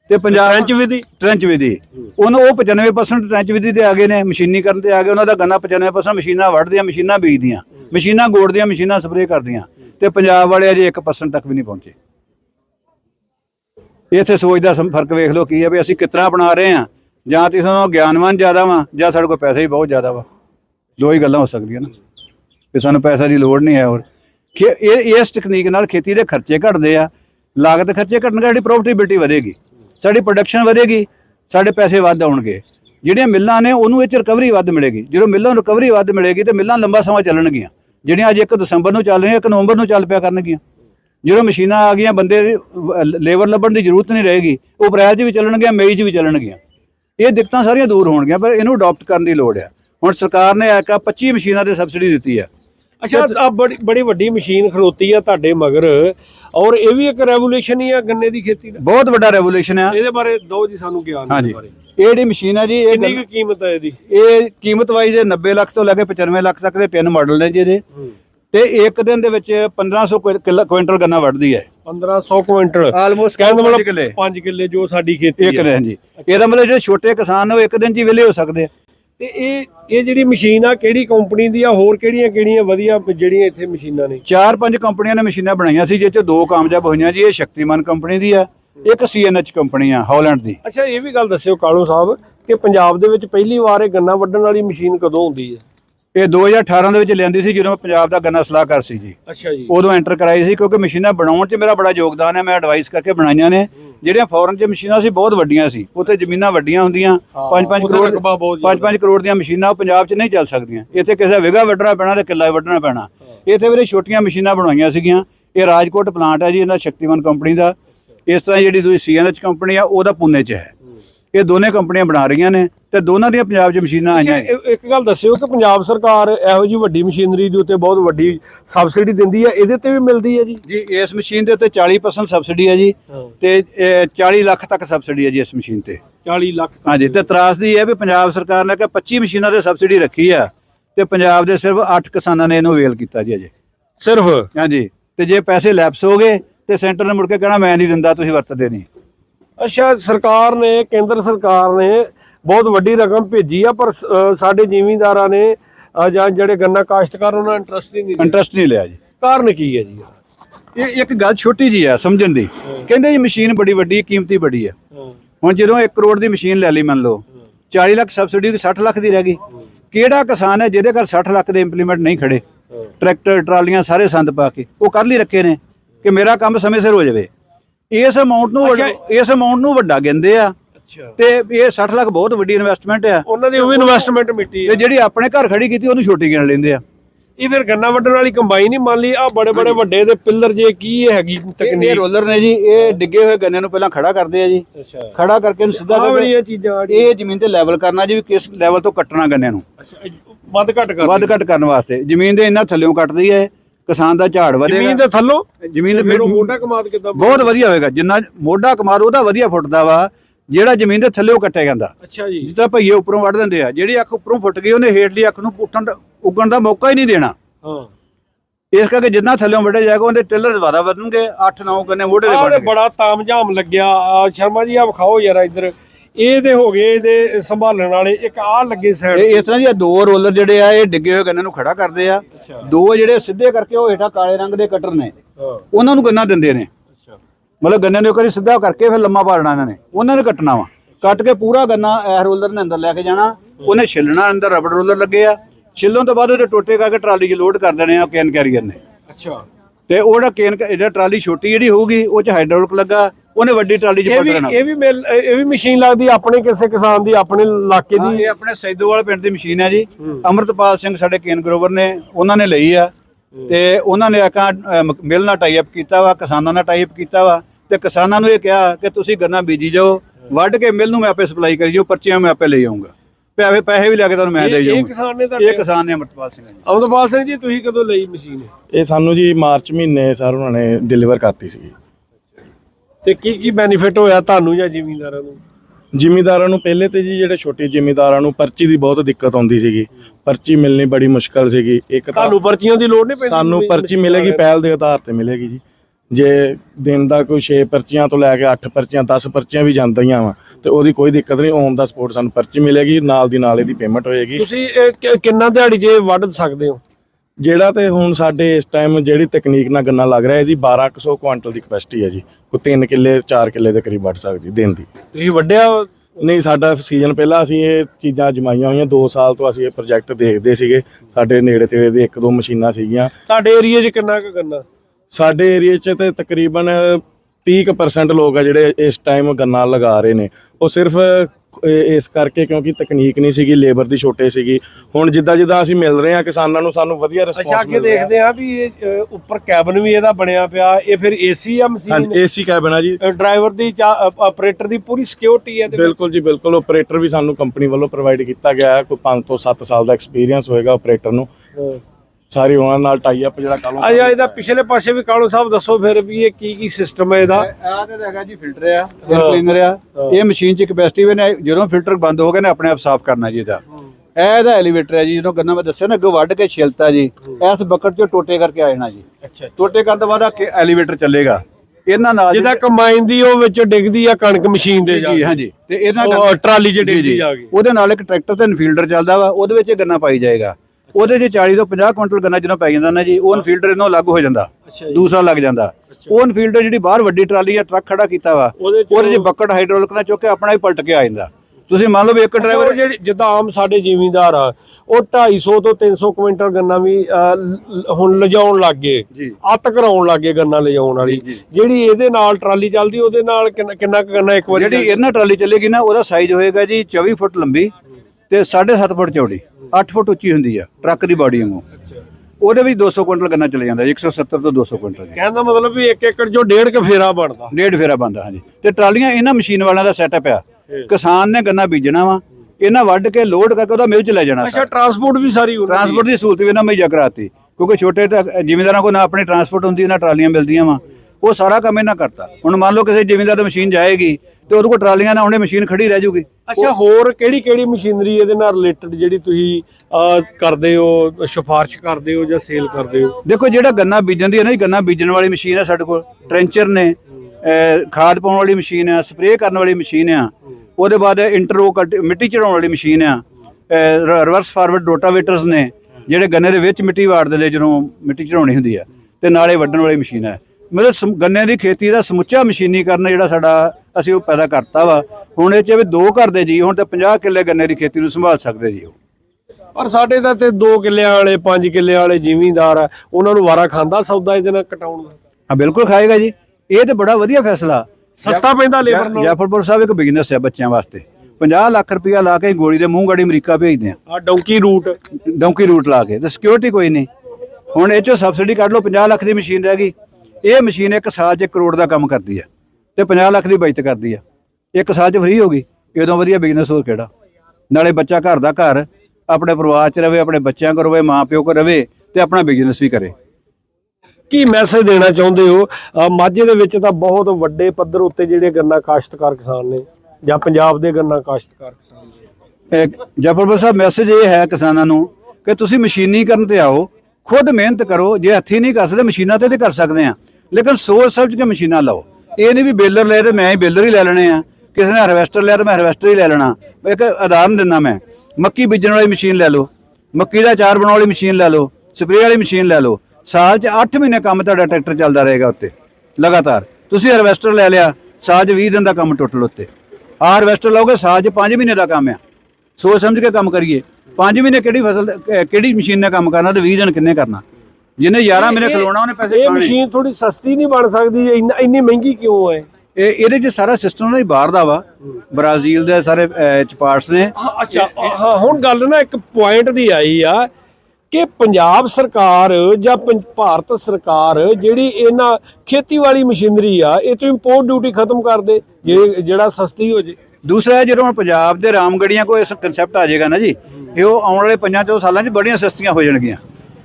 ਤੇ ਪੰਜਾਬ ਟ੍ਰੈਂਚ ਵਿਧੀ? ਟ੍ਰੈਂਚ ਵਿਧੀ। ਉਹਨੂੰ ਉਹ 95% ਟ੍ਰੈਂਚ ਵਿਧੀ ਤੇ ਆ ਗਏ ਨੇ ਮਸ਼ੀਨੀਕਰਨ ਤੇ ਆ ਗਏ ਉਹਨਾਂ ਦਾ ਗੰਨਾ 95% ਮਸ਼ੀਨਾਂ ਵੱਢਦੀਆਂ ਮਸ਼ੀਨਾਂ ਬੀਜਦੀਆਂ ਮਸ਼ੀਨਾਂ ਗੋੜਦੀਆਂ ਮਸ਼ੀਨਾਂ ਸਪਰੇਅ ਕਰਦੀਆਂ। ਤੇ ਪੰਜਾਬ ਵਾਲੇ ਅਜੇ 1% ਤੱਕ ਵੀ ਨਹੀਂ ਪਹੁੰਚੇ। ਇੱਥੇ ਸੋਚ ਦਾ ਫ਼ਰਕ ਵੇਖ ਲਓ ਕੀ ਹੈ ਵੀ ਅਸੀਂ ਕਿਤਨਾ ਅਪਣਾ ਰਹੇ ਹਾਂ। ਜਾਂ ਤੇ ਸਾਨੂੰ ਗਿਆਨਵਾਨ ਜ਼ਿਆਦਾ ਵਾ, ਜਾਂ ਸਾਡੇ ਕੋਲ ਪੈਸੇ ਹੀ ਬਹੁਤ ਜ਼ਿਆਦਾ ਵਾ। ਦੋ ਹੀ ਗੱਲਾਂ ਹੋ ਸਕਦੀਆਂ ਨਾ। ਵੀ ਸਾਨੂੰ ਪੈਸਾ ਦੀ ਲੋੜ ਨਹੀਂ ਹੈ ਹੋਰ। ਖੇ- ਇਹ, ਇਸ ਟੈਕਨੀਕ ਨਾਲ ਖੇਤੀ ਦੇ ਖਰਚੇ ਘਟਦੇ ਆ। ਲਾਗਤ ਖਰਚੇ ਘਟਣਗੇ, ਸਾਡੀ ਪ੍ਰੋਫਿਟੇਬਿਲਟੀ ਵਧੇਗੀ। ਸਾਡੀ ਪ੍ਰੋਡਕਸ਼ਨ ਵਧੇਗੀ, ਸਾਡੇ ਪੈਸੇ ਵੱਧ ਆਉਣਗੇ। ਜਿਹੜੀਆਂ ਮਿੱਲਾਂ ਨੇ, ਉਹਨੂੰ ਇਹ ਚ ਰਿਕਵਰੀ ਵੱਧ ਮਿਲੇਗੀ। ਜਦੋਂ ਮਿੱਲਾਂ ਨੂੰ ਰਿਕਵਰੀ ਵੱਧ ਮਿਲੇਗੀ, ਤੇ ਮਿੱਲਾਂ ਲੰਬਾ ਸਮਾਂ ਚੱਲਣਗੀਆਂ। ਜਿਹੜੀਆਂ ਅੱਜ 1 ਦਸੰਬਰ ਨੂੰ ਚੱਲ ਰਹੀਆਂ 1 ਨਵੰਬਰ ਨੂੰ ਚੱਲ ਪਿਆ ਕਰਨਗੀਆਂ। ਜਦੋਂ ਮਸ਼ੀਨਾਂ ਆ ਗਈਆਂ ਬੰਦੇ ਲੇਬਰ ਲੱਭਣ ਦੀ ਜ਼ਰੂਰਤ ਨਹੀਂ ਰਹੇਗੀ ਉਹ ਅਪ੍ਰੈਲ 'ਚ ਵੀ ਚੱਲਣਗੀਆਂ ਮਈ 'ਚ ਵੀ ਚੱਲਣਗੀਆਂ। ਇਹ ਦਿੱਕਤਾਂ ਸਾਰੀਆਂ ਦੂਰ ਹੋਣਗੀਆਂ ਪਰ ਇਹਨੂੰ ਅਡਾਪਟ ਕਰਨ ਦੀ ਲੋੜ ਹੈ ਹੁਣ ਸਰਕਾਰ ਨੇ ਆਕਾ 25 ਮਸ਼ੀਨਾਂ ਤੇ ਸਬਸਿਡੀ ਦਿੱਤੀ ਹੈ ਅੱਛਾ ਆ ਬੜੀ ਬੜੀ ਵੱਡੀ ਮਸ਼ੀਨ ਖਲੋਤੀ ਆ ਤੁਹਾਡੇ ਮਗਰ ਔਰ ਇਹ ਵੀ ਇੱਕ ਰੈਵੋਲੂਸ਼ਨ ਹੀ ਆ ਗੰਨੇ ਦੀ ਖੇਤੀ ਦਾ? ਬਹੁਤ ਵੱਡਾ ਰੈਵੋਲੂਸ਼ਨ ਹੈ ਇਹਦੇ ਬਾਰੇ ਦਿਓ ਜੀ ਸਾਨੂੰ ਗਿਆਨ ਇਹਦੇ ਬਾਰੇ। ਇਹ ਜਿਹੜੀ ਮਸ਼ੀਨ ਹੈ ਜੀ ਇਹ ਕਿੰਨੀ ਕੁ ਕੀਮਤ ਹੈ ਇਹਦੀ? ਇਹ ਕੀਮਤ ਵਾਈਜ਼ 90 ਲੱਖ ਤੋਂ ਲੈ ਕੇ 95 ਲੱਖ ਤੱਕ ਦੇ ਤਿੰਨ ਮਾਡਲ ਨੇ ਜੀ ਇਹਦੇ। ਤੇ ਇੱਕ ਦਿਨ ਦੇ ਵਿੱਚ 1500 ਕੁਇ- ਕਿੱਲਾ- ਕੁਇੰਟਲ ਗੰਨਾ ਵੱਢਦੀ ਹੈ। 1500 ਕੁਇੰਟਲ। ਆਲਮੋਸਟ ਕਹਿਣ ਦਾ 5 ਮਤਲਬ ਕਿੱਲੇ। 5 ਕਿੱਲੇ ਜੋ ਸਾਡੀ ਖੇਤੀ ਇੱਕ ਹੈ। ਦਿਨ ਜੀ। ਇਹਦਾ ਮਤਲਬ ਜਿਹੜੇ ਛੋਟੇ ਕਿਸਾਨ ਨੇ ਉਹ ਇੱਕ ਦਿਨ 'ਚ ਵਿਲੇ ਹੋ ਸਕਦੇ ਆ। ਤੇ ਇਹ ਇਹ ਜਿਹੜੀ ਮਸ਼ੀਨ ਆ ਕਿਹੜੀ ਕੰਪਨੀ ਦੀ ਆ? ਹੋਰ ਕਿਹੜੀਆਂ ਕਿਹੜੀਆਂ ਵਧੀਆ ਜਿਹੜੀਆਂ ਇੱਥੇ ਮਸ਼ੀਨਾਂ ਨੇ? ਚਾਰ ਪੰਜ ਕੰਪਨੀਆਂ ਨੇ ਮਸ਼ੀਨਾਂ ਬਣਾਈਆਂ ਸੀ ਜਿਹ 'ਚ ਦੋ ਕਾਮਯਾਬ ਹੋਈਆਂ ਜੀ। ਇਹ ਸ਼ਕਤੀਮਾਨ ਕੰਪਨੀ ਦੀ ਆ। ਇੱਕ ਸੀਐਨਐਚ ਕੰਪਨੀ ਆ ਹਾਲੈਂਡ ਦੀ। ਅੱਛਾ ਇਹ ਵੀ ਗੱਲ ਦੱਸਿਓ ਕਾਲੂ ਸਾਹਿਬ ਕਿ ਪੰਜਾਬ ਦੇ ਵਿੱਚ ਪਹਿਲੀ ਵਾਰ ਇਹ ਗੰਨਾ ਵੱਢਣ ਵਾਲੀ ਮਸ਼ੀਨ ਕਦੋਂ ਹੁੰਦੀ ਹੈ? ਇਹ 2018 ਦੇ ਵਿੱਚ ਲਿਆਂਦੀ ਸੀ ਜਦੋਂ ਮੈਂ ਪੰਜਾਬ ਦਾ ਗੰਨਾ ਸਲਾਹਕਾਰ ਸੀ ਜੀ। ਅੱਛਾ ਜੀ। ਉਦੋਂ ਐਂਟਰ ਕਰਾਈ ਸੀ ਕਿਉਂਕਿ ਮਸ਼ੀਨਾਂ ਬਣਾਉਣ 'ਚ ਮੇਰਾ ਬੜਾ ਯੋਗਦਾਨ ਹੈ ਮੈਂ ਐਡਵਾਈਸ ਕਰਕੇ ਬਣਾਈਆਂ ਨੇ। ਜਿਹੜੀਆਂ ਫੋਰਨ 'ਚ ਮਸ਼ੀਨਾਂ ਸੀ ਬਹੁਤ ਵੱਡੀਆਂ ਸੀ। ਉੱਥੇ ਜ਼ਮੀਨਾਂ ਵੱਡੀਆਂ ਹੁੰਦੀਆਂ 5-5 ਉੱਥੇ ਕਰੋੜ ਰਕਬਾ ਬਹੁਤ 5-5 ਕਰੋੜ ਦੀਆਂ ਮਸ਼ੀਨਾਂ ਪੰਜਾਬ 'ਚ ਨਹੀਂ ਚੱਲ ਸਕਦੀਆਂ। ਇੱਥੇ ਕਿਸੇ ਵਿਗਾ ਵੱਢਣਾ ਪੈਣਾ ਤੇ ਕਿੱਲਾ ਵੱਢਣਾ ਪੈਣਾ। ਇੱਥੇ ਵੀਰੇ ਛੋਟੀਆਂ ਮਸ਼ੀਨਾਂ ਬਣਵਾਈਆਂ ਸੀਗੀਆਂ। ਇਹ ਰਾਜਕੋਟ ਪਲਾਂਟ ਹੈ ਜੀ ਇਹਨਾਂ ਸ਼ਕਤੀਮਾਨ ਕੰਪਨੀ ਦਾ। ਇਸ ਤਰ੍ਹਾਂ ਜਿਹੜੀ ਦੂਜੀ ਸੀਐਨਐਚ ਕੰਪਨੀ ਆ ਉਹਦਾ ਪੁਨੇ 'ਚ ਹੈ। ਇਹ ਦੋਨੇ ਕੰਪਨੀਆਂ ਬਣਾ ਰਹੀਆਂ ਨੇ ਤੇ ਦੋਨਾਂ ਦੀਆਂ ਪੰਜਾਬ 'ਚ ਮਸ਼ੀਨਾਂ ਆਈਆਂ ਨੇ। ਇੱਕ ਗੱਲ ਦੱਸਿਓ ਕਿ ਪੰਜਾਬ ਸਰਕਾਰ ਇਹੋ ਜੀ ਵੱਡੀ ਮਸ਼ੀਨਰੀ ਦੇ ਉੱਤੇ ਬਹੁਤ ਵੱਡੀ ਸਬਸਿਡੀ ਦਿੰਦੀ ਹੈ ਇਹਦੇ ਤੇ ਵੀ ਮਿਲਦੀ ਹੈ ਜੀ? ਜੀ ਇਸ ਮਸ਼ੀਨ ਦੇ ਉੱਤੇ 40% ਸਬਸਿਡੀ ਹੈ ਜੀ ਤੇ ਇਹ 40 ਲੱਖ ਤੱਕ ਸਬਸਿਡੀ ਹੈ ਜੀ ਇਸ ਮਸ਼ੀਨ ਤੇ। 40 ਲੱਖ। ਹਾਂਜੀ ਤੇ ਤਰਾਸਦੀ ਹੈ ਵੀ ਪੰਜਾਬ ਸਰਕਾਰ ਨੇ ਕਿ 25 ਮਸ਼ੀਨਾਂ ਤੇ ਸਬਸਿਡੀ ਰੱਖੀ ਆ ਤੇ ਪੰਜਾਬ ਦੇ ਸਿਰਫ 8 ਕਿਸਾਨਾਂ ਨੇ ਇਹਨੂੰ ਵੇਲ ਕੀਤਾ ਜੀ ਅਜੇ। ਸਿਰਫ? ਹਾਂਜੀ ਤੇ ਜੇ ਪੈਸੇ ਲੈਪਸ ਹੋ ਗਏ ਤੇ ਸੈਂਟਰ ਨੇ ਮੁੜ ਕੇ ਕਹਿਣਾ ਮੈਂ ਨਹੀਂ ਦਿੰਦਾ ਤੁਸੀਂ ਵਰਤਦੇ ਨਹੀਂ। ਅੱਛਾ ਸਰਕਾਰ ਨੇ ਕੇਂਦਰ ਸਰਕਾਰ ਨੇ ਬਹੁਤ ਵੱਡੀ ਰਕਮ ਭੇਜੀ ਆ ਪਰ ਸਾਡੇ ਜ਼ਿਮੀਂਦਾਰਾਂ ਨੇ ਜਾਂ ਜਿਹੜੇ ਗੰਨਾ ਕਾਸ਼ਤਕਾਰ ਉਹਨਾਂ ਇੰਟਰਸਟ ਨਹੀਂ ਲਿਆ। ਇੰਟਰਸਟ ਨਹੀਂ ਲਿਆ ਜੀ। ਕਾਰਨ ਕੀ ਹੈ ਜੀ? ਇਹ ਇੱਕ ਗੱਲ ਛੋਟੀ ਜੀ ਆ ਸਮਝਣ ਦੀ। ਕਹਿੰਦੇ ਜੀ ਮਸ਼ੀਨ ਬੜੀ ਵੱਡੀ ਕੀਮਤੀ ਬੜੀ ਆ ਹੁਣ ਜਦੋਂ 1 ਕਰੋੜ ਦੀ ਮਸ਼ੀਨ ਲੈ ਲਈ ਮੰਨ ਲਓ 40 ਲੱਖ ਸਬਸਿਡੀ 60 ਲੱਖ ਦੀ ਰਹਿ ਗਈ। ਕਿਹੜਾ ਕਿਸਾਨ ਹੈ ਜਿਹਦੇ ਘਰ 60 ਲੱਖ ਦੇ ਇੰਪਲੀਮੈਂਟ ਨਹੀਂ ਖੜੇ? ਟਰੈਕਟਰ ਟਰਾਲੀਆਂ ਸਾਰੇ ਸੰਦ ਪਾ ਕੇ। ਉਹ ਕਰ ਲਈ ਰੱਖੇ ਨੇ। ਕਿ ਮੇਰਾ ਕੰਮ ਸਮੇਂ ਸਿਰ ਹੋ ਜਾਵੇ। ਇਸ ਅਮਾਉਂਟ ਨੂੰ ਵੱਡ- ਇਸ ਅਮਾਉਂਟ ਨੂੰ ਵੱਡਾ ਗਿੰਦੇ ਆ। ਅੱਛਾ। ਤੇ ਇਹ 60 ਲੱਖ ਬਹੁਤ ਵੱਡੀ ਇਨਵੈਸਟਮੈਂਟ ਆ। ਉਹਨਾਂ ਦੀ ਉਹ ਵੀ ਇਨਵੈਸਟਮੈਂਟ ਮਿੱਟੀ ਤੇ ਹੈ ਜਿਹੜੀ ਆਪਣੇ ਘਰ ਖੜੀ ਕੀਤੀ ਉਹਨੂੰ ਛੋਟੀ ਗਿਣ ਲੈਂਦੇ ਆ। ਇਹ ਫਿਰ ਗੰਨਾ ਵੱਢਣ ਵਾਲੀ ਕੰਬਾਈਨ ਹੀ ਮੰਨ ਲਈ। ਆ ਬੜੇ ਬੜੇ ਵੱਡੇ ਦੇ ਪਿੱਲਰ ਜੇ ਕੀ ਇਹ ਹੈਗੀ ਇਹ ਤਕਨੀਕ? ਰੋਲਰ ਨੇ ਜੀ ਇਹ ਡਿੱਗੇ ਹੋਏ ਗੰਨੇ ਨੂੰ ਪਹਿਲਾਂ ਖੜਾ ਕਰਦੇ ਆ ਜੀ। ਅੱਛਾ। ਖੜਾ ਕਰਕੇ ਇਹਨੂੰ ਸਿੱਧਾ ਆਹ ਕਰਕੇ ਵਾਲੀਆਂ ਚੀਜ਼ਾਂ ਇਹ ਜ਼ਮੀਨ ਤੇ ਲੈਵਲ ਕਰਨਾ ਜੀ ਵੀ ਕਿਸ ਲੈਵਲ ਤੋਂ ਕੱਟਣਾ ਗੰਨੇ ਨੂੰ। ਅੱਛਾ ਇਹ ਵੱਧ ਘੱਟ ਕਰ ਵੱਧ ਘੱਟ ਕਰਨ ਵਾਸਤੇ। ਜ਼ਮੀਨ ਦੇ ਇੰਨਾ ਥੱਲਿਓਂ ਕੱਟਦੀ ਹੈ ਕਿਸਾਨ ਦਾ ਝਾੜ ਵਧੇਗਾ। ਜ਼ਮੀਨ ਦੇ ਥੱਲੋਂ? ਜ਼ਮੀਨ ਦੇ ਫਿਰ ਉਹ ਮੋਢਾ ਕਮਾਦ ਕਿਦਾਂ ਬਹੁਤ ਵਧੀਆ ਹੋਏਗਾ ਜਿੰਨਾ ਮੋਢਾ ਕਮਾਦ ਉਹਦਾ ਵਧੀਆ ਫੁੱਟਦਾ ਵਾ ਜਿਹੜਾ ਜ਼ਮੀਨ ਦੇ ਥੱਲਿਓਂ ਕੱਟਿਆ ਜਾਂਦਾ। ਅੱਛਾ ਜੀ। ਤਰ੍ਹਾਂ ਭਈਏ ਉੱਪਰੋਂ ਵੱਢ ਦਿੰਦੇ ਆ ਜਿਹੜੀ ਅੱਖ ਉੱਪਰੋਂ ਫੁੱਟ ਗਈ ਉਹਨੇ ਹੇਠਲੀ ਅੱਖ ਨੂੰ ਉੱਠਣ ਦਾ ਉੱਗਣ ਦਾ ਮੌਕਾ ਹੀ ਨਹੀਂ ਦੇਣਾ। ਹਾਂ। ਇਸ ਕਰਕੇ ਜਿੰਨਾ ਥੱਲਿਓਂ ਵੱਢਿਆ ਜਾਏਗਾ ਉਹਦੇ ਟਿਲਰ ਜ਼ਿਆਦਾ ਵਧਣਗੇ 8-9 ਗੰਨੇ ਮੋਢੇ ਦੇ ਬੜਾ ਤਾਮਝਾਮ ਲੱਗਿਆ। ਸ਼ਰਮਾ ਜੀ ਆ ਵਿਖਾਓ ਯਾਰ ਇੱਧਰ। ਇਹ ਤੇ ਹੋ ਗਏ ਇਹਦੇ ਸੰਭਾਲਣ ਵਾਲੇ ਇੱਕ ਆਹ ਲੱਗੇ ਸਾਈਡ ਇਹ ਇਸ ਤਰ੍ਹਾਂ ਜੀ ਦੋ ਰੋਲਰ ਜਿਹੜੇ ਆ ਇਹ ਡਿੱਗੇ ਹੋਏ ਗੰਨੇ ਨੂੰ ਖੜਾ ਕਰਦੇ ਆ। ਦੋ ਜਿਹੜੇ ਸਿੱਧੇ ਕਰਕੇ ਉਹ ਹੇਠਾਂ ਕਾਲੇ ਰੰਗ ਦੇ ਕਟਰ ਨੇ। ਉਹਨਾਂ ਨੂੰ ਗੰਨਾ ਦਿੰਦੇ ਨੇ। ਮਤਲਬ ਗੰਨੇ ਨੂੰ ਇੱਕ ਵਾਰੀ ਸਿੱਧਾ ਕਰਕੇ ਫਿਰ ਲੰਮਾ ਪਾੜਨਾ ਇਹਨਾਂ ਨੇ। ਉਹਨਾਂ ਨੇ ਕੱਟਣਾ ਵਾ। ਕੱਟ ਕੇ ਪੂਰਾ ਗੰਨਾ ਐਰ ਰੋਲਰ ਨੇ ਅੰਦਰ ਲੈ ਕੇ ਜਾਣਾ। ਉਹਨੇ ਛਿੱਲਣਾ ਅੰਦਰ ਰਬੜ ਰੋਲਰ ਲੱਗੇ ਆ। ਛਿੱਲਣ ਤੋਂ ਬਾਅਦ ਉਹਦੇ ਟੋਟੇ ਕਰਕੇ ਟਰਾਲੀ 'ਚ ਲੋਡ ਕਰ ਦੇਣੇ ਆ ਕੇਨ ਕੈਰੀਅਰ ਨੇ। ਅੱਛਾ। ਤੇ ਉਹ ਜਿਹੜਾ ਕੇਨ ਜਿਹੜਾ ਟਰਾਲੀ ਛੋਟੀ ਜਿਹੜੀ ਹੋਊਗੀ ਉਹ 'ਚ ਹਾਈਡ੍ਰੋਲਿਕ ਲੱਗਾ। ਉਹਨੇ ਵੱਡੀ ਟਰਾਲੀ 'ਚ ਇਹ ਵੀ ਇਹ ਵੀ ਮਿਲ- ਇਹ ਵੀ ਮਸ਼ੀਨ ਲੱਗਦੀ ਆਪਣੇ ਕਿਸੇ ਕਿਸਾਨ ਦੀ ਆਪਣੇ ਇਲਾਕੇ ਹਾਂ, ਦੀ। ਇਹ ਆਪਣੇ ਸੈਦੋਵਾਲ ਪਿੰਡ ਦੀ ਮਸ਼ੀਨ ਹੈ ਜੀ। ਅਮਰਤਪਾਲ ਸਿੰਘ ਸਾਡੇ ਕੇਨ ਗਰੋਵਰ ਨੇ ਉਹਨਾਂ ਨੇ ਲਈ ਆ। ਤੇ ਉਹਨਾਂ ਨੇ ਆਕਾਂ ਮਿਲ ਨਾਲ ਟਾਈ ਅਪ ਕੀਤਾ ਵਾ ਕਿਸਾਨਾਂ ਨਾਲ ਟਾਈ ਅਪ ਕੀਤਾ ਵਾ। ਤੇ ਕਿਸਾਨਾਂ ਨੂੰ ਇਹ ਕਿਹਾ ਕਿ ਤੁਸੀਂ ਗੰਨਾ ਬੀਜੀ ਜਾਓ ਵੱਢ ਕੇ ਮਿਲ ਨੂੰ ਮੈਂ ਆਪੇ ਸਪਲਾਈ ਕਰੀ ਜਾਓ ਪਰਚੀਆਂ ਮੈਂ ਆਪੇ ਲਈ ਆਉਂਗਾ ਪੈਸੇ ਪੈਸੇ ਵੀ ਲੈ ਕੇ ਤੁਹਾਨੂੰ ਮੈਂ ਦੇ ਇਹ- ਇਹ ਜਾਊਂਗਾ ਕਿਸਾਨ ਨੇ ਇਹ ਤੁਹਾਡੇ ਕਿਸਾਨ ਨੇ ਅਮਰਤਪਾਲ ਸਿੰਘ ਹੈ ਜੀ। ਅਮਰਪਾਲ ਸਿੰਘ ਜੀ ਤੁਸੀਂ ਕਦੋਂ ਲਈ ਮਸ਼ੀਨ? ਇਹ ਸਾਨੂੰ ਜੀ ਮਾਰਚ ਮਹੀਨੇ ਸਰ ਉਹਨਾਂ ਨੇ ਡਿਲੀਵਰ ਕਰਤੀ ਸੀ ਤੇ ਕੀ ਕੀ ਬੈਨੀਫਿਟ ਹੋਇਆ ਤੁਹਾਨੂੰ ਜਾਂ ਜ਼ਿਮੀਂਦਾਰਾਂ ਨੂੰ? ਜ਼ਿਮੀਦਾਰਾਂ ਨੂੰ ਪਹਿਲੇ ਤੇ ਜੀ ਜਿਹੜੇ ਛੋਟੇ ਜ਼ਿਮੀਦਾਰਾਂ ਨੂੰ ਪਰਚੀ ਦੀ ਬਹੁਤ ਦਿੱਕਤ ਆਉਂਦੀ ਸੀਗੀ। ਪਰਚੀ ਮਿਲਣੀ ਬੜੀ ਮੁਸ਼ਕਲ ਸੀਗੀ। ਇੱਕ ਤਾਂ ਤੁਹਾਨੂੰ ਪਰਚੀਆਂ ਦੀ ਲੋੜ ਨਹੀਂ ਪੈਂਦੀ ਸਾਨੂੰ ਪਰਚੀ ਮਿਲੇਗੀ ਪਹਿਲ ਦੇ ਆਧਾਰ ਤੇ ਮਿਲੇਗੀ ਜੀ। ਜੇ ਦਿਨ ਦਾ ਕੋਈ 6 ਪਰਚੀਆਂ ਤੋਂ ਲੈ ਕੇ 8 ਪਰਚੀਆਂ 10 ਪਰਚੀਆਂ ਵੀ ਜਾਂਦੀਆਂ ਵਾ ਤੇ ਉਹਦੀ ਕੋਈ ਦਿੱਕਤ ਨਹੀਂ ਔਨ ਦਾ ਸਪੋਰਟ ਸਾਨੂੰ ਪਰਚੀ ਮਿਲੇਗੀ ਨਾਲ ਦੀ ਨਾਲ ਇਹਦੀ ਪੇਮੈਂਟ ਹੋਏਗੀ। ਤੁਸੀਂ ਇਹ ਕਿ- ਕਿੰਨਾ ਦਿਹਾੜੀ 'ਚ ਇਹ ਵੱਢ ਸਕਦੇ ਹੋ? ਜਿਹੜਾ ਤੇ ਹੁਣ ਸਾਡੇ ਇਸ ਟਾਈਮ ਜਿਹੜੀ ਤਕਨੀਕ ਨਾਲ ਗੰਨਾ ਲੱਗ ਰਿਹਾ ਹੈ ਜੀ 1200 ਕੁਆਂਟਲ ਦੀ ਕਪੈਸਿਟੀ ਹੈ ਜੀ। ਕੋਈ 3 ਕਿੱਲੇ 4 ਕਿੱਲੇ ਦੇ ਕਰੀਬ ਵੱਢ ਸਕਦੀ ਦਿਨ ਦੀ। ਤੁਸੀਂ ਵੱਢਿਆ? ਨਹੀਂ ਸਾਡਾ ਸੀਜ਼ਨ ਪਹਿਲਾਂ ਅਸੀਂ ਇਹ ਚੀਜ਼ਾਂ ਜਮਾਈਆਂ ਹੋਈਆਂ। 2 ਸਾਲ ਤੋਂ ਅਸੀਂ ਇਹ ਪ੍ਰੋਜੈਕਟ ਦੇਖਦੇ ਸੀਗੇ। ਸਾਡੇ ਨੇੜੇ ਤੇੜੇ ਦੇ ਇੱਕ ਦੋ ਮਸ਼ੀਨਾਂ ਸੀਗੀਆਂ। ਤੁਹਾਡੇ ਏਰੀਆ 'ਚ ਕਿੰਨਾ ਕੁ ਗੰਨਾ? ਸਾਡੇ ਏਰੀਆ 'ਚ ਤੇ ਤਕਰੀਬਨ 30% ਲੋਕ ਆ ਜਿਹੜੇ ਇਸ ਟਾਈਮ ਗੰਨਾ ਲਗਾ ਰਹੇ ਨੇ। ਉਹ ਸਿਰਫ ਇਸ ਕਰਕੇ ਕਿਉਂਕਿ ਤਕਨੀਕ ਨਹੀਂ ਸੀਗੀ ਲੇਬਰ ਦੀ ਛੋਟੇ ਸੀਗੀ। ਹੁਣ ਜਿੱਦਾਂ ਜਿੱਦਾਂ ਅਸੀਂ ਮਿਲ ਰਹੇ ਹਾਂ ਕਿਸਾਨਾਂ ਨੂੰ ਸਾਨੂੰ ਵਧੀਆ ਅੱਛਾ ਰਿਸਪੌਂਸ ਮਿਲ ਰਿਹਾ। ਦੇਖਦੇ ਆ ਵੀ ਇਹ ਅ, ਉੱਪਰ ਕੈਬਨ ਵੀ ਇਹਦਾ ਬਣਿਆ ਪਿਆ ਇਹ ਫਿਰ ਏਸੀ ਆ ਮਸ਼ੀਨ ਹਾਂਜੀ ਏਸੀ ਕੈਬਨ ਆ ਜੀ। ਡਰਾਈਵਰ ਦੀ ਆਪਰੇਟਰ ਦੀ ਪੂਰੀ ਸਿਕਿਉਰਿਟੀ ਹੈ ਤੇ ਬਿਲਕੁਲ ਜੀ ਬਿਲਕੁਲ। ਆਪਰੇਟਰ ਵੀ ਸਾਨੂੰ ਕੰਪਨੀ ਵੱਲੋਂ ਪ੍ਰੋਵਾਈਡ ਕੀਤਾ ਗਿਆ ਹੈ। ਕੋਈ 5 ਤੋਂ 7 ਸਾਲ ਦਾ ਐਕਸਪੀਰੀਅੰਸ ਹੋਏਗਾ ਆਪਰੇਟਰ ਨੂੰ। ਸਾਰੀ ਉਹਨਾਂ ਨਾਲ ਟਾਈ ਅਪ ਜਿਹੜਾ ਕੱਲ ਅਜਾ ਇਹਦਾ ਪਿਛਲੇ ਪਾਸੇ ਵੀ ਕਾਲੋ ਸਾਹਿਬ ਦੱਸੋ ਫਿਰ ਵੀ ਇਹ ਕੀ ਕੀ ਸਿਸਟਮ ਹੈ ਇਹਦਾ? ਆਹ ਤੇ ਹੈਗਾ ਜੀ ਫਿਲਟਰ ਆ 에ਅਰ ਕਲੀਨਰ ਆ। ਇਹ ਮਸ਼ੀਨ ਚ ਕਪੈਸਿਟੀ ਵੀ ਨੇ ਜਦੋਂ ਫਿਲਟਰ ਬੰਦ ਹੋ ਗਏ ਨੇ ਆਪਣੇ ਆਪ ਸਾਫ਼ ਕਰਨਾ ਜੀ ਇਹਦਾ। ਇਹ ਇਹਦਾ ਐਲੀਵੇਟਰ ਹੈ ਜੀ ਜਦੋਂ ਗੰਨਾ ਮੈਂ ਦੱਸਿਆ ਨਾ ਅੱਗੇ ਵੱਢ ਕੇ ਛਿਲਤਾ ਜੀ। ਇਸ ਬਕਟ ਚੋਂ ਟੋਟੇ ਕਰਕੇ ਆ ਜਾਣਾ ਜੀ। ਅੱਛਾ ਟੋਟੇ ਕਰਨ ਤੋਂ ਬਾਅਦ ਐਲੀਵੇਟਰ ਚੱਲੇਗਾ। ਇਹਨਾਂ ਨਾਲ ਜਿਹਦਾ ਕੰਬਾਈਨ ਦੀ ਉਹ ਵਿੱਚ ਡਿੱਗਦੀ ਆ ਕਣਕ ਮਸ਼ੀਨ ਦੇ ਜਾ ਜੀ ਹਾਂਜੀ। ਤੇ ਇਹਨਾਂ ਉਹ ਟਰਾਲੀ 'ਚ ਜੀ, ਡਿੱਗਦੀ ਉਹਦੇ ਨਾਲ ਇੱਕ ਟਰੈਕਟਰ ਤੇ ਇਨਫੀਲਡਰ ਚੱਲਦਾ ਵਾ ਉਹਦੇ ਵਿੱਚ ਇਹ ਗੰਨਾ ਪਾਈ ਜਾਏਗਾ। ਉਹਦੇ 'ਚ 40 ਤੋਂ 50 ਕੁਇੰਟਲ ਗੰਨਾ ਜਦੋਂ ਪੈ ਜਾਂਦਾ ਨਾ ਜੀ ਉਹ ਇਨਫੀਲਡਰ ਇਹਨੂੰ ਅਲੱਗ ਹੋ ਜਾਂਦਾ ਦੂਸਰਾ ਲੱਗ ਜਾਂਦਾ। ਉਹ ਇਨਫੀਲਡਰ ਜਿਹੜੀ ਬਾਹਰ ਵੱਡੀ ਟਰਾਲੀ ਆ ਟਰੱਕ ਖੜਾ ਕੀਤਾ ਵਾ ਉਹਦੇ 'ਚ ਬੱਕਟ ਹਾਈਡ੍ਰੋਲਿਕ ਨਾਲ ਚੁੱਕ ਕੇ ਆਪਣਾ ਹੀ ਪਲਟ ਕੇ ਆ ਜਾਂਦਾ। ਤੁਸੀਂ ਮੰਨ ਲਓ ਵੀ ਇੱਕ ਡਰਾਈਵਰ ਜਿਹੜੀ ਜਿੱਦਾਂ ਆਮ ਸਾਡੇ ਜ਼ਿਮੀਂਦਾਰ ਆ ਉਹ 250 ਤੋਂ 300 ਕੁਇੰਟਲ ਗੰਨਾ ਵੀ ਹੁਣ ਲਿਜਾਉਣ ਲੱਗ ਗਏ। ਅੱਤ ਕਰਾਉਣ ਲੱਗ ਗਏ ਗੰਨਾ ਲਿਜਾਉਣ ਵਾਲੀ। ਜਿਹੜੀ ਇਹਦੇ ਨਾਲ ਟਰਾਲੀ ਚੱਲਦੀ ਉਹਦੇ ਨਾਲ ਕਿੰਨਾ ਕਿੰਨਾ ਕੁ ਗੰਨਾ ਇੱਕ ਵਾਰੀ ਜਿਹੜੀ ਇਹਨਾਂ ਟਰਾਲੀ ਚੱਲੇਗੀ ਨਾ ਉਹਦਾ ਸਾਈਜ਼ ਹੋਏਗਾ ਜੀ 24 ਫੁੱਟ ਲੰਬੀ ਤੇ 7.5 ਫੁੱਟ ਚੌੜੀ 8 ਫੁੱਟ ਉੱਚੀ ਹੁੰਦੀ ਆ ਟਰੱਕ ਦੀ ਬਾਡੀ ਵਾਂਗੂ। ਉਹਦੇ ਵਿੱਚ 200 ਕੁਇੰਟਲ ਗੰਨਾ ਚਲੇ ਜਾਂਦਾ ਜੀ, 170 ਤੋਂ 200 ਕੁਇੰਟਲ ਜੀ। ਕਹਿਣ ਦਾ ਮਤਲਬ ਵੀ ਇੱਕ ਏਕੜ ਜੋ ਡੇਢ ਕ ਫੇਰਾ ਬਣਦਾ। ਡੇਢ ਫੇਰਾ ਬੰਦਾ ਹਾਂਜੀ। ਤੇ ਟਰਾਲੀਆਂ ਇਹਨਾਂ ਮਸ਼ੀਨ ਵਾਲਿਆਂ ਦਾ ਸੈਟਅਪ ਆ। ਕਿਸਾਨ ਨੇ ਗੰਨਾ ਬੀਜਣਾ ਵਾ ਇਹਨਾਂ ਵੱਢ ਕੇ ਲੋਡ ਕਰਕੇ ਉਹਦਾ ਮਿਲ ਚ ਲੈ ਜਾਣਾ ਅੱਛਾ ਟਰਾਂਸਪੋਰਟ ਵੀ ਸਾਰੀ ਟਰਾਂਸਪੋਰਟ ਦੀ ਸਹੂਲਤ ਵੀ ਇਹਨਾਂ ਮੁਹੱਈਆ ਕਰਾਤੀ ਕਿਉਂਕਿ ਛੋਟੇ ਜ਼ਿਮੀਂਦਾਰਾਂ ਕੋਲ ਨਾ ਆਪਣੀ ਟਰਾਂਸਪੋਰਟ ਹੁੰਦੀ ਨਾ ਟਰਾਲੀਆਂ ਮਿਲਦੀਆਂ ਵਾ। ਉਹ ਸਾਰਾ ਕੰਮ ਇਹਨਾਂ ਕਰਤਾ। ਹੁਣ ਮੰਨ ਲਓ ਕਿਸੇ ਜ਼ਿਮੀਂਦਾਰ ਦੀ ਮਸ਼ੀਨ ਜਾਏਗੀ ਤੇ ਉਹਦੇ ਕੋਲ ਟਰਾਲੀਆਂ ਨਾ ਉਹਨੇ ਮਸ਼ੀਨ ਖੜੀ ਰਹਿ ਜੂਗੀ। ਅੱਛਾ ਹੋਰ ਕਿਹੜੀ ਕਿਹੜੀ ਮਸ਼ੀਨਰੀ ਇਹਦੇ ਨਾਲ ਰਿਲੇਟਡ ਜਿਹੜੀ ਤੁਸੀਂ ਕਰਦੇ ਹੋ ਸਿਫਾਰਿਸ਼ ਕਰਦੇ ਹੋ ਜਾਂ ਸੇਲ ਕਰਦੇ ਹੋ? ਦੇਖੋ ਜਿਹੜਾ ਗੰਨਾ ਬੀਜਣ ਦੀ ਹੈ ਨਾ ਜੀ ਗੰਨਾ ਬੀਜਣ ਵਾਲੀ ਮਸ਼ੀਨ ਹੈ ਸਾਡੇ ਕੋਲ। ਟ੍ਰੈਂਚਰ ਨੇ ਖਾਦ ਪਾਉਣ ਵਾਲੀ ਮਸ਼ੀਨ ਆ ਸਪਰੇਅ ਕਰਨ ਵਾਲੀ ਮਸ਼ੀਨ ਆ। ਉਹਦੇ ਬਾਅਦ ਇੰਟਰੋ ਮਿੱਟੀ ਚੜਾਉਣ ਵਾਲੀ ਮਸ਼ੀਨ ਆ। ਰਿਵਰਸ ਫਾਰਵਰਡ ਰੋਟਾਵੇਟਰਸ ਨੇ ਜਿਹੜੇ ਗੰਨੇ ਦੇ ਵਿੱਚ ਮਿੱਟੀ ਵਾੜਦੇ ਨੇ ਜਦੋਂ ਮਿੱਟੀ ਚੜਾਉਣੀ ਹੁੰਦੀ ਆ। ਤੇ ਨਾਲੇ ਵੱਢਣ ਵਾਲੀ ਮਸ਼ੀਨ ਹੈ ਮਤਲਬ ਗੰਨੇ ਦੀ ਖੇਤੀ ਦਾ ਸਮੁੱਚਾ ਮਸ਼ੀਨੀਕਰਨ ਜਿਹੜਾ ਸਾਡਾ ਅਸੀਂ ਉਹ ਪੈਦਾ ਕਰਤਾ ਵਾ। ਹੁਣ ਇਹ ਚ ਵੀ ਦੋ ਘਰ ਦੇ ਜੀ ਹੁਣ ਤੇ 50 ਕਿੱਲੇ ਗੰਨੇ ਦੀ ਖੇਤੀ ਨੂੰ ਸੰਭਾਲ ਸਕਦੇ ਜੀ ਉਹ। ਪਰ ਸਾਡੇ ਤਾਂ ਤੇ 2 ਕਿੱਲਿਆਂ ਵਾਲੇ 5 ਕਿੱਲਿਆਂ ਵਾਲੇ ਜ਼ਿਮੀਂਦਾਰ ਆ ਉਹਨਾਂ ਨੂੰ ਵਾਰਾ ਖਾਂਦਾ ਸੌਦਾ ਇਹਦੇ ਨਾਲ ਕਟਾਉਣ ਦਾ। ਹਾਂ ਬਿਲਕੁਲ ਖਾਏਗਾ ਜੀ। ਇਹ ਤੇ ਬੜਾ ਵਧੀਆ ਫੈਸਲਾ। ਸਸਤਾ ਪੈਂਦਾ ਲੇਬਰ ਨਾਲ। ਜਾਫਰਪੁਰ ਸਾਹਿਬ ਇੱਕ ਬਿਜ਼ਨਸ ਹੈ ਬੱਚਿਆਂ ਵਾਸਤੇ। 50 ਲੱਖ ਰੁਪਇਆ ਲਾ ਕੇ ਗੋਲੀ ਦੇ ਮੂੰਹ ਗਾੜੀ ਅਮਰੀਕਾ ਭੇਜਦੇ ਆ। ਆ ਡੌਂਕੀ ਰੂਟ ਡੌਂਕੀ ਰੂਟ ਲਾ ਕੇ ਤੇ ਸਿਕਿਉਰਿਟੀ ਕੋਈ ਨਹੀਂ। ਹੁਣ ਇਹ ਚੋਂ ਸਬਸਿਡੀ ਕੱਢ ਲਓ 50 ਲੱਖ ਦੀ ਮਸ਼ੀਨ ਰਹਿ ਗਈ। ਇਹ ਮਸ਼ੀਨ ਇੱਕ ਸਾਲ 'ਚ 1 ਕਰੋੜ ਦਾ ਕੰਮ ਕਰਦੀ ਆ। ਤੇ 50 ਲੱਖ ਦੀ ਬਚਤ ਕਰਦੀ ਆ। ਇੱਕ ਸਾਲ 'ਚ ਫ੍ਰੀ ਹੋ ਗਈ ਇਹਦੋਂ ਵਧੀਆ ਬਿਜ਼ਨਸ ਹੋਰ ਕਿਹੜਾ? ਨਾਲੇ ਬੱਚਾ ਘਰ ਦਾ ਘਰ ਆਪਣੇ ਪਰਿਵਾਰ 'ਚ ਰਵੇ ਆਪਣੇ ਬੱਚਿਆਂ ਕੋਲ ਰਵੇ ਮਾਂ ਪਿਓ ਕੋਲ ਰਵੇ ਤੇ ਆਪਣਾ ਬਿਜ਼ਨਸ ਵੀ ਕਰੇ। ਕੀ ਮੈਸੇਜ ਦੇਣਾ ਚਾਹੁੰਦੇ ਹੋ? ਮਾਝੇ ਦੇ ਵਿੱਚ ਤਾਂ ਬਹੁਤ ਵੱਡੇ ਪੱਧਰ ਉੱਤੇ ਜਿਹੜੇ ਗੰਨਾ ਕਾਸ਼ਤਕਾਰ ਕਿਸਾਨ ਨੇ ਜਾਂ ਪੰਜਾਬ ਦੇ ਗੰਨਾ ਕਾਸ਼ਤਕਾਰ ਕਿਸਾਨ ਨੇ। ਜਫਰਪੁਰ ਸਾਹਿਬ ਮੈਸੇਜ ਇਹ ਹੈ ਕਿਸਾਨਾਂ ਨੂੰ ਕਿ ਤੁਸੀਂ ਮਸ਼ੀਨੀਕਰਨ ਤੇ ਆਓ ਖੁਦ ਮਿਹਨਤ ਕਰੋ ਜੇ ਹੱਥੀਂ ਨਹੀਂ ਕਰ ਸਕਦੇ ਮਸ਼ੀਨਾਂ ਤੇ ਤੇ ਕਰ ਸਕਦੇ ਆ। ਲੇਕਿਨ ਸੋਚ ਸਮਝ ਕੇ ਮਸ਼ੀਨਾਂ ਲਓ। ਇਹ ਨਹੀਂ ਵੀ ਬੇਲਰ ਲੈ ਤੇ ਮੈਂ ਹੀ ਬੇਲਰ ਹੀ ਲੈ ਲੈਣੇ ਆ। ਕਿਸੇ ਨੇ ਹਾਰਵੈਸਟਰ ਲਿਆ ਤੇ ਮੈਂ ਹਾਰਵੈਸਟਰ ਹੀ ਲੈ ਲੈਣਾ। ਇੱਕ ਉਦਾਹਰਨ ਦਿੰਦਾ ਮੈਂ। ਮੱਕੀ ਬੀਜਣ ਵਾਲੀ ਮਸ਼ੀਨ ਲੈ ਲਓ। ਮੱਕੀ ਦਾ ਚਾਰ ਬਣਾਉਣ ਵਾਲੀ ਮਸ਼ੀਨ ਲੈ ਲਓ। ਸਪਰੇਅ ਵਾਲੀ ਮਸ਼ੀਨ ਲੈ ਲਓ। ਸਾਲ 'ਚ 8 ਮਹੀਨੇ ਕੰਮ ਤੁਹਾਡਾ ਟਰੈਕਟਰ ਚੱਲਦਾ ਰਹੇਗਾ ਉੱਤੇ। ਲਗਾਤਾਰ। ਤੁਸੀਂ ਹਾਰਵੈਸਟਰ ਲੈ ਲਿਆ, ਸਾਲ 'ਚ 20 ਦਿਨ ਦਾ ਕੰਮ ਟੋਟਲ ਉੱਤੇ। ਆਹ ਹਾਰਵੈਸਟਰ ਲਓਗੇ, ਸਾਲ 'ਚ 5 ਮਹੀਨੇ ਦਾ ਕੰਮ ਆ। ਸੋਚ ਸਮਝ ਕੇ ਕੰਮ ਕਰੀਏ। 5 ਮਹੀਨੇ ਕਿਹੜੀ ਫਸਲ ਕਿਹੜੀ ਮਸ਼ੀਨ ਨਾਲ ਕੰਮ ਕਰਨਾ ਤੇ 20 ਦਿਨ ਕਿੰਨੇ ਕਰਨਾ? ਜਿਹਨੇ 11 ਮਹੀਨੇ ਖਲੋਣਾ ਉਹਨੇ ਪੈਸੇ ਇਹ ਖਾਣੇ। ਮਸ਼ੀਨ ਥੋੜੀ ਸਸਤੀ ਨਹੀਂ ਬਣ ਸਕਦੀ ਇੰਨਾ- ਇੰਨੀ ਮਹਿੰਗੀ ਕਿਉਂ ਹੈ? ਇਹ ਇਹਦੇ 'ਚ ਸਾਰਾ ਸਿਸਟਮ ਨਾ ਹੀ ਬਾਹਰ ਦਾ ਵਾ। ਬ੍ਰਾਜ਼ੀਲ ਦੇ ਸਾਰੇ ਚ ਪਾਰਟਸ ਨੇ। ਅੱਛਾ ਹਾਂ ਹੁਣ ਗੱਲ ਨਾ ਇੱਕ ਪੁਆਇੰਟ ਦੀ ਆਈ ਆ ਕਿ ਪੰਜਾਬ ਸਰਕਾਰ ਜਾਂ ਪੰ- ਭਾਰਤ ਸਰਕਾਰ ਜਿਹੜੀ ਇਹਨਾਂ ਖੇਤੀ ਵਾਲੀ ਮਸ਼ੀਨਰੀ ਆ ਇਹ ਤੋਂ ਇੰਪੋਰਟ ਡਿਊਟੀ ਖਤਮ ਕਰ ਦੇ ਜੇ ਜਿਹੜਾ ਸਸਤੀ ਹੋ ਜੇ। ਦੂਸਰਾ ਜਦੋਂ ਹੁਣ ਪੰਜਾਬ ਦੇ ਰਾਮਗੜੀਆਂ ਕੋ ਇਸ ਕਨਸੈਪਟ ਆ ਜਾਏਗਾ ਨਾ ਜੀ ਇਹ ਉਹ ਆਉਣ ਵਾਲੇ ਪੰਜਾਂ ਚੋਂ ਸਾਲਾਂ 'ਚ ਬੜੀਆਂ ਸਸਤੀਆਂ ਹੋ ਜਾਣਗੀਆਂ।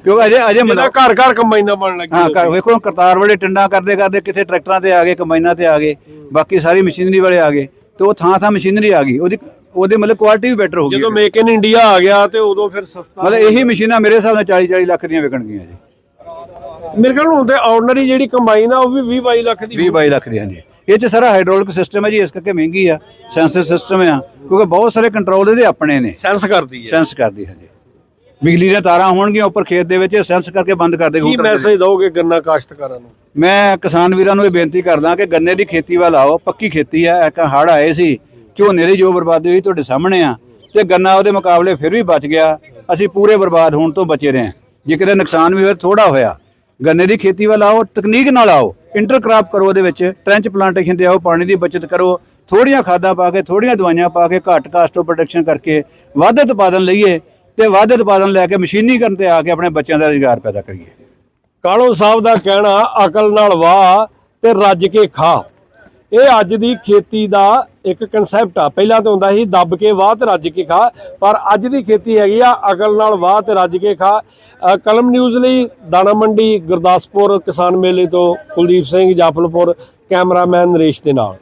ਕਿਉਂਕਿ ਅਜੇ ਅਜੇ ਜਿਹਦਾ ਘਰ ਘਰ ਕੰਬਾਈਨਾਂ ਬਣ ਲੱਗੀ ਹਾਂ ਕਰ ਵੇਖੋ ਕਰਤਾਰ ਵਾਲੇ ਟਿੰਡਾਂ ਕਰਦੇ ਕਰਦੇ ਕਿਤੇ ਟਰੈਕਟਰਾਂ ਤੇ ਆ ਗਏ ਕੰਬਾਈਨਾਂ ਤੇ ਆ ਗਏ ਬਾਕੀ ਸਾਰੀ ਮਸ਼ੀਨਰੀ ਵਾਲੇ ਆ ਗਏ ਤੇ ਉਹ ਥਾਂ ਥਾਂ ਮਸ਼ੀਨਰੀ ਆ ਗਈ। ਉਹਦੀ ਉਹਦੀ ਮਤਲਬ ਕੁਆਲਿਟੀ ਵੀ ਬੈਟਰ ਹੋ ਗਈ ਜਦੋਂ ਮੇਕ ਇਨ ਇੰਡੀਆ ਆ ਗਿਆ ਤੇ ਉਦੋਂ ਫਿਰ ਸਸਤਾ ਮਤਲਬ ਇਹੀ ਮਸ਼ੀਨਾਂ ਮੇਰੇ ਹਿਸਾਬ ਨਾਲ 40 40 ਲੱਖ ਦੀਆਂ ਵਿਕਣਗੀਆਂ ਜੀ। ਮੇਰੇ ਖਿਆਲ ਹੁਣ ਤੇ ਆਰਡੀਨਰੀ ਜਿਹੜੀ ਕਮਾਈ ਨਾ ਉਹ ਵੀ 20 22 ਲੱਖ ਦੀ 20 22 ਲੱਖ ਦੀ ਹਾਂਜੀ। ਇਹ ਚ ਸਾਰਾ ਹਾਈਡ੍ਰੋਲਿਕ ਸਿਸਟਮ ਹੈ ਜੀ ਇਸ ਕਰਕੇ ਮਹਿੰਗੀ ਆ ਸੈਂਸਰ ਸਿਸਟਮ ਆ ਕਿਉਂਕਿ ਬਹੁਤ ਸਾਰੇ ਕੰਟਰੋਲ ਇਹਦੇ ਆਪਣੇ ਨੇ। ਸੈਂਸ ਕਰਦੀ ਹੈ। ਸੈਂਸ ਕਰਦੀ ਹਾਂਜੀ ਬਿਜਲੀ ਦੀਆਂ ਤਾਰਾਂ ਹੋਣਗੀਆਂ ਉੱਪਰ ਖੇਤ ਦੇ ਵਿੱਚ ਸੈਂਸ ਕਰਕੇ ਬੰਦ ਕਰ ਕੀ ਦੇਗਾ ਮੈਸੇਜ ਦੋਗੇ ਗੰਨਾ ਕਾਸ਼ਤਕਾਰਾਂ ਨੂੰ? ਮੈਂ ਕਿਸਾਨ ਵੀਰਾਂ ਨੂੰ ਇਹ ਬੇਨਤੀ ਕਰਦਾ ਕਿ ਗੰਨੇ ਦੀ ਖੇਤੀ ਵੱਲ ਆਓ ਪੱਕੀ ਖੇਤੀ ਆ ਇੱਕ ਹੜ ਆਏ ਸੀ ਝੋਨੇ ਦੀ ਜੋ ਬਰਬਾਦੀ ਹੋਈ ਤੁਹਾਡੇ ਸਾਹਮਣੇ ਆ ਤੇ ਗੰਨਾ ਉਹਦੇ ਮੁਕਾਬਲੇ ਫਿਰ ਵੀ ਬਚ ਗਿਆ ਅਸੀਂ ਪੂਰੇ ਬਰਬਾਦ ਹੋਣ ਤੋਂ ਬਚੇ ਰਹੇ ਹਾਂ। ਜੇ ਕਿਤੇ ਨੁਕਸਾਨ ਵੀ ਹੋਇਆ ਥੋੜਾ ਹੋਇਆ ਗੰਨੇ ਦੀ ਖੇਤੀ ਵੱਲ ਆਓ ਤਕਨੀਕ ਨਾਲ ਆਓ ਇੰਟਰਕ੍ਰਾਪ ਕਰੋ ਉਹਦੇ ਵਿੱਚ ਟ੍ਰੈਂਚ ਪਲਾਂਟੇਸ਼ਨ ਤੇ ਆਓ ਪਾਣੀ ਦੀ ਬਚਤ ਕਰੋ ਥੋੜੀਆਂ ਖਾਦਾਂ ਪਾ ਕੇ ਥੋੜੀਆਂ ਦਵਾਈਆਂ ਪਾ ਕੇ ਘੱਟ ਕਾਸਟ ਆਫ ਪ੍ਰੋਡਕਸ਼ਨ ਕਰਕੇ ਵੱਧ ਉਤਪਾਦਨ ਲਈਏ ਤੇ ਵੱਧ ਉਤਪਾਦਨ ਲੈ ਕੇ ਮਸ਼ੀਨੀਕਰਨ ਤੇ ਆ ਕੇ ਆਪਣੇ ਬੱਚਿਆਂ ਦਾ ਰੁਜ਼ਗਾਰ ਪੈਦਾ ਕਰੀਏ। ਕਾਲੋ ਸਾਹਿਬ ਦਾ ਕਹਿਣਾ, ਅਕਲ ਨਾਲ ਵਾਹ ਤੇ ਰੱਜ ਕੇ ਖਾ ਇਹ ਅੱਜ ਦੀ ਖੇਤੀ ਦਾ ਇੱਕ ਕਨਸੈਪਟ ਆ। ਪਹਿਲਾਂ ਤਾਂ ਹੁੰਦਾ ਸੀ ਦੱਬ ਕੇ ਵਾਹ ਤੇ ਰੱਜ ਕੇ ਖਾ ਪਰ ਅੱਜ ਦੀ ਖੇਤੀ ਹੈਗੀ ਆ, ਅਕਲ ਨਾਲ ਵਾਹ ਤੇ ਰੱਜ ਕੇ ਖਾ ਕਲਮ ਨਿਊਜ਼ ਲਈ ਦਾਣਾ ਮੰਡੀ, ਗੁਰਦਾਸਪੁਰ ਕਿਸਾਨ ਮੇਲੇ ਤੋਂ ਕੁਲਦੀਪ ਸਿੰਘ, ਜਾਫਲਪੁਰ, ਕੈਮਰਾਮੈਨ ਨਰੇਸ਼ ਦੇ ਨਾਲ।